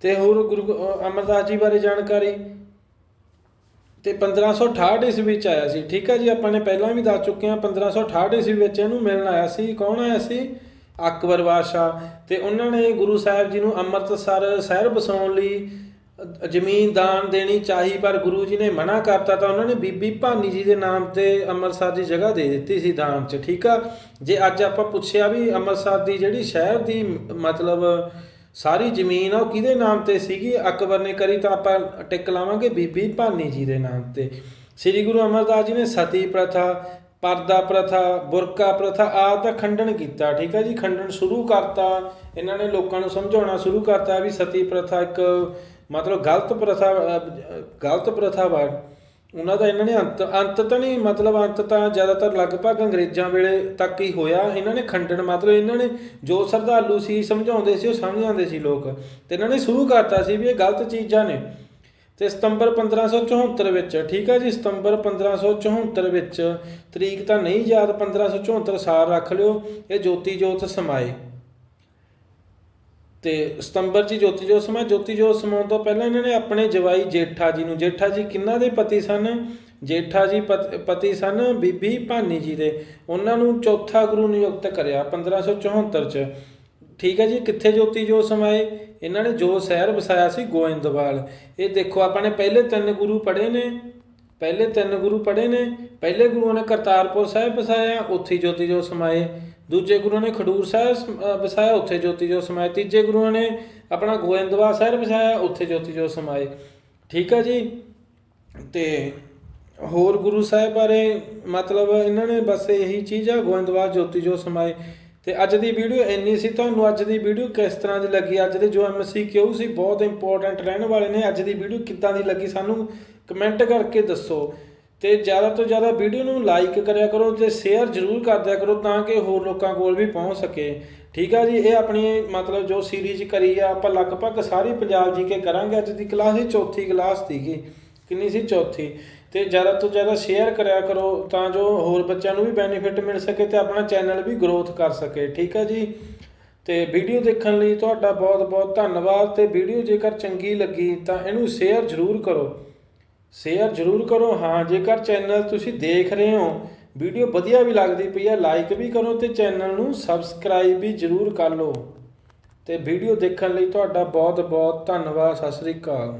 ਤੇ ਹੋਰ ਗੁਰੂ ਅਮਰਦਾਸ ਜੀ ਬਾਰੇ ਜਾਣਕਾਰੀ? ਤੇ 1568 ਈਸਵੀ ਵਿੱਚ ਆਇਆ ਸੀ। ਠੀਕ ਹੈ ਜੀ, ਆਪਾਂ ਨੇ ਪਹਿਲਾਂ ਵੀ ਦੱਸ ਚੁੱਕੇ ਹਾਂ 1568 ਈਸਵੀ ਵਿੱਚ ਇਹਨੂੰ ਮਿਲਣ ਆਇਆ ਸੀ। ਕੌਣ ਆਇਆ ਸੀ? ਅਕਬਰ ਬਾਦਸ਼ਾਹ। ਤੇ ਉਹਨਾਂ ਨੇ ਗੁਰੂ ਸਾਹਿਬ ਜੀ ਨੂੰ ਅੰਮ੍ਰਿਤਸਰ ਸ਼ਹਿਰ ਬਸਾਉਣ ਲਈ ਅ- ਜ਼ਮੀਨ ਦਾਨ ਦੇਣੀ ਚਾਹੀ, ਪਰ ਗੁਰੂ ਜੀ ਨੇ ਮਨਾ ਕਰਤਾ ਤਾਂ ਉਹਨਾਂ ਨੇ ਬੀਬੀ ਭਾਨੀ ਜੀ ਦੇ ਨਾਮ ਤੇ ਅੰਮ੍ਰਿਤਸਰ ਦੀ ਜਗ੍ਹਾ ਦੇ ਦਿੱਤੀ ਸੀ ਦਾਨ 'ਚ, ਠੀਕ ਆ? ਜੇ ਅੱਜ ਆਪਾਂ ਪੁੱਛਿਆ ਵੀ ਅੰਮ੍ਰਿਤਸਰ ਦੀ ਜਿਹੜੀ ਸ਼ਹਿਰ ਦੀ ਮਤਲਬ ਸਾਰੀ ਜ਼ਮੀਨ ਆ, ਉਹ ਕਿਹਦੇ ਨਾਮ ਤੇ ਸੀਗੀ? ਅਕਬਰ ਨੇ ਕਰੀ ਤਾਂ ਆਪਾਂ ਟਿਕ ਲਾਵਾਂਗੇ ਬੀਬੀ ਭਾਨੀ ਜੀ ਦੇ ਨਾਮ ਤੇ। ਸ੍ਰੀ ਗੁਰੂ ਅਮਰਦਾਸ ਜੀ ਨੇ ਸਤੀ ਪ੍ਰਥਾ, ਪਰਦਾ ਪ੍ਰਥਾ, ਬੁਰਕਾ ਪ੍ਰਥਾ ਆ ਤਾਂ ਖੰਡਨ ਕੀਤਾ, ਠੀਕ ਹੈ ਜੀ? ਖੰਡਨ ਸ਼ੁਰੂ ਕਰਤਾ। ਇਹਨਾਂ ਨੇ ਲੋਕਾਂ ਨੂੰ ਸਮਝਾਉਣਾ ਸ਼ੁਰੂ ਕਰਤਾ ਵੀ ਸਤੀ ਪ੍ਰਥਾ ਇੱਕ ਮਤਲਬ ਗਲਤ ਪ੍ਰਥਾ ਗਲਤ ਪ੍ਰਥਾ ਵਾ। ਉਹਨਾਂ ਦਾ ਇਹਨਾਂ ਨੇ ਅੰਤ ਅੰਤ ਤਾਂ ਨਹੀਂ, ਮਤਲਬ ਅੰਤ ਤਾਂ ਜ਼ਿਆਦਾਤਰ ਲਗਭਗ ਅੰਗਰੇਜ਼ਾਂ ਵੇਲੇ ਤੱਕ ਹੀ ਹੋਇਆ। ਇਹਨਾਂ ਨੇ ਖੰਡਨ ਮਤਲਬ ਇਹਨਾਂ ਨੇ ਜੋ ਸ਼ਰਧਾਲੂ ਸੀ, ਸਮਝਾਉਂਦੇ ਸੀ, ਉਹ ਸਮਝ ਜਾਂਦੇ ਸੀ ਲੋਕ। ਤੇ ਇਹਨਾਂ ਨੇ ਸ਼ੁਰੂ ਕਰਤਾ ਸੀ ਵੀ ਇਹ ਗਲਤ ਚੀਜ਼ਾਂ ਨੇ। ਤੇ ਸਤੰਬਰ 1574 ਵਿੱਚ, ਠੀਕ ਹੈ ਜੀ, ਸਤੰਬਰ 1574 ਵਿੱਚ ਤਰੀਕ ਤਾਂ ਨਹੀਂ ਯਾਦ 1574 ਸਾਲ ਰੱਖ ਲਿਓ, ਇਹ ਜੋਤੀ ਜੋਤ ਸਮਾਏ। ਤੇ ਸਤੰਬਰ 'ਚ ਜੋਤੀ ਜੋਤ ਸਮਾਏ ਜੋਤੀ ਜੋਤ ਸਮਾਉਣ ਤੋਂ ਪਹਿਲਾਂ ਇਹਨਾਂ ਨੇ ਆਪਣੇ ਜਵਾਈ ਜੇਠਾ ਜੀ ਨੂੰ, ਜੇਠਾ ਜੀ ਕਿੰਨਾ ਦੇ ਪਤੀ ਸਨ? ਜੇਠਾ ਜੀ ਪਤ- ਪਤੀ ਸਨ ਬੀਬੀ ਭਾਨੀ ਜੀ ਦੇ। ਉਹਨਾਂ ਨੂੰ ਚੌਥਾ ਗੁਰੂ ਨਿਯੁਕਤ ਕਰਿਆ 1574 ਚ। ਠੀਕ ਹੈ ਜੀ, ਕਿੱਥੇ ਜੋਤੀ ਜੋਤ ਸਮਾਏ? ਇਹਨਾਂ ਨੇ ਜੋ ਸ਼ਹਿਰ ਵਸਾਇਆ ਸੀ ਗੋਇੰਦਵਾਲ। ਇਹ ਦੇਖੋ, ਆਪਾਂ ਨੇ ਪਹਿਲੇ ਤਿੰਨ ਗੁਰੂ ਪੜ੍ਹੇ ਨੇ। ਪਹਿਲੇ ਤਿੰਨ ਗੁਰੂ ਪੜ੍ਹੇ ਨੇ। ਪਹਿਲੇ ਗੁਰੂਆਂ ਨੇ ਕਰਤਾਰਪੁਰ ਸਾਹਿਬ ਵਸਾਇਆ, ਉੱਥੇ ਜੋਤੀ ਜੋਤ ਸਮਾਏ। ਦੂਜੇ ਗੁਰੂਆਂ ਨੇ ਖਡੂਰ ਸਾਹਿਬ ਸਮ- ਵਸਾਇਆ ਉੱਥੇ ਜੋਤੀ ਜੋਤ ਸਮਾਏ। ਤੀਜੇ ਗੁਰੂਆਂ ਨੇ ਆਪਣਾ ਗੋਇੰਦਵਾਲ ਸਾਹਿਬ ਵਸਾਇਆ ਉੱਥੇ ਜੋਤੀ ਜੋਤ ਸਮਾਏ। ਠੀਕ ਹੈ ਜੀ? ਤੇ ਹੋਰ ਗੁਰੂ ਸਾਹਿਬ ਬਾਰੇ ਮਤਲਬ ਇਹਨਾਂ ਨੇ ਬਸ ਇਹੀ ਚੀਜ਼ ਆ, ਗੋਇੰਦਵਾਲ, ਜੋਤੀ ਜੋ ਸਮਾਏ। ਤੇ ਅੱਜ ਦੀ ਵੀਡੀਓ ਇੰਨੀ ਸੀ, ਤੁਹਾਨੂੰ ਅੱਜ ਦੀ ਵੀਡੀਓ ਕਿਸ ਤਰ੍ਹਾਂ ਦੀ ਲੱਗੀ? ਅੱਜ ਦੇ ਜੋ ਐਮਸੀ ਕਿਉ ਸੀ, ਬਹੁਤ ਇੰਪੋਰਟੈਂਟ ਰਹਿਣ ਵਾਲੇ ਨੇ। ਅੱਜ ਦੀ ਵੀਡੀਓ ਕਿੱਦਾਂ ਦੀ ਲੱਗੀ ਸਾਨੂੰ ਕਮੈਂਟ ਕਰਕੇ ਦੱਸੋ। ਤੇ ਜ਼ਿਆਦਾ ਤੋਂ ਜ਼ਿਆਦਾ ਵੀਡੀਓ ਨੂੰ ਲਾਈਕ ਕਰਿਆ ਕਰੋ ਤੇ ਸ਼ੇਅਰ ਜ਼ਰੂਰ ਕਰ ਦਿਆ ਕਰੋ ਤਾਂ ਕਿ ਹੋਰ ਲੋਕਾਂ ਕੋਲ ਵੀ ਪਹੁੰਚ ਸਕੇ। ਠੀਕ ਆ ਜੀ, ਇਹ ਆਪਣੀ ਮਤਲਬ ਜੋ ਸੀਰੀਜ਼ ਕਰੀ ਆ, ਆਪਾਂ ਲਗਭਗ ਸਾਰੀ ਪੰਜਾਬ ਜੀ ਕੇ ਕਰਾਂਗੇ। ਅੱਜ ਦੀ ਕਲਾਸ ਦੀ ਚੌਥੀ ਕਲਾਸ ਸੀਗੀ। ਕਿੰਨੀ ਸੀ? ਚੌਥੀ। ਤੇ ਜ਼ਿਆਦਾ ਤੋਂ ਜ਼ਿਆਦਾ ਸ਼ੇਅਰ ਕਰਿਆ ਕਰੋ ਤਾਂ ਜੋ ਹੋਰ ਬੱਚਿਆਂ ਨੂੰ ਵੀ ਬੈਨੀਫਿਟ ਮਿਲ ਸਕੇ ਤੇ ਆਪਣਾ ਚੈਨਲ ਵੀ ਗਰੋਥ ਕਰ ਸਕੇ। ਠੀਕ ਹੈ ਜੀ? ਤੇ ਵੀਡੀਓ ਦੇਖਣ ਲਈ ਤੁਹਾਡਾ ਬਹੁਤ ਬਹੁਤ ਧੰਨਵਾਦ ਤੇ ਵੀਡੀਓ ਜੇਕਰ ਚੰਗੀ ਲੱਗੀ ਤਾਂ ਇਹਨੂੰ ਸ਼ੇਅਰ ਜ਼ਰੂਰ ਕਰੋ। ਸ਼ੇਅਰ ਜ਼ਰੂਰ ਕਰੋ। ਹਾਂ, ਜੇਕਰ ਚੈਨਲ ਤੁਸੀਂ ਦੇਖ ਰਹੇ ਹੋ ਵੀਡੀਓ ਵਧੀਆ ਵੀ ਲੱਗਦੀ ਪਈ ਆ ਲਾਈਕ ਵੀ ਕਰੋ ਤੇ ਚੈਨਲ ਨੂੰ ਸਬਸਕ੍ਰਾਈਬ ਵੀ ਜ਼ਰੂਰ ਕਰ ਲਓ। ਤੇ ਵੀਡੀਓ ਦੇਖਣ ਲਈ ਤੁਹਾਡਾ ਬਹੁਤ ਬਹੁਤ ਧੰਨਵਾਦ। ਸਤਿ ਸ੍ਰੀ ਅਕਾਲ।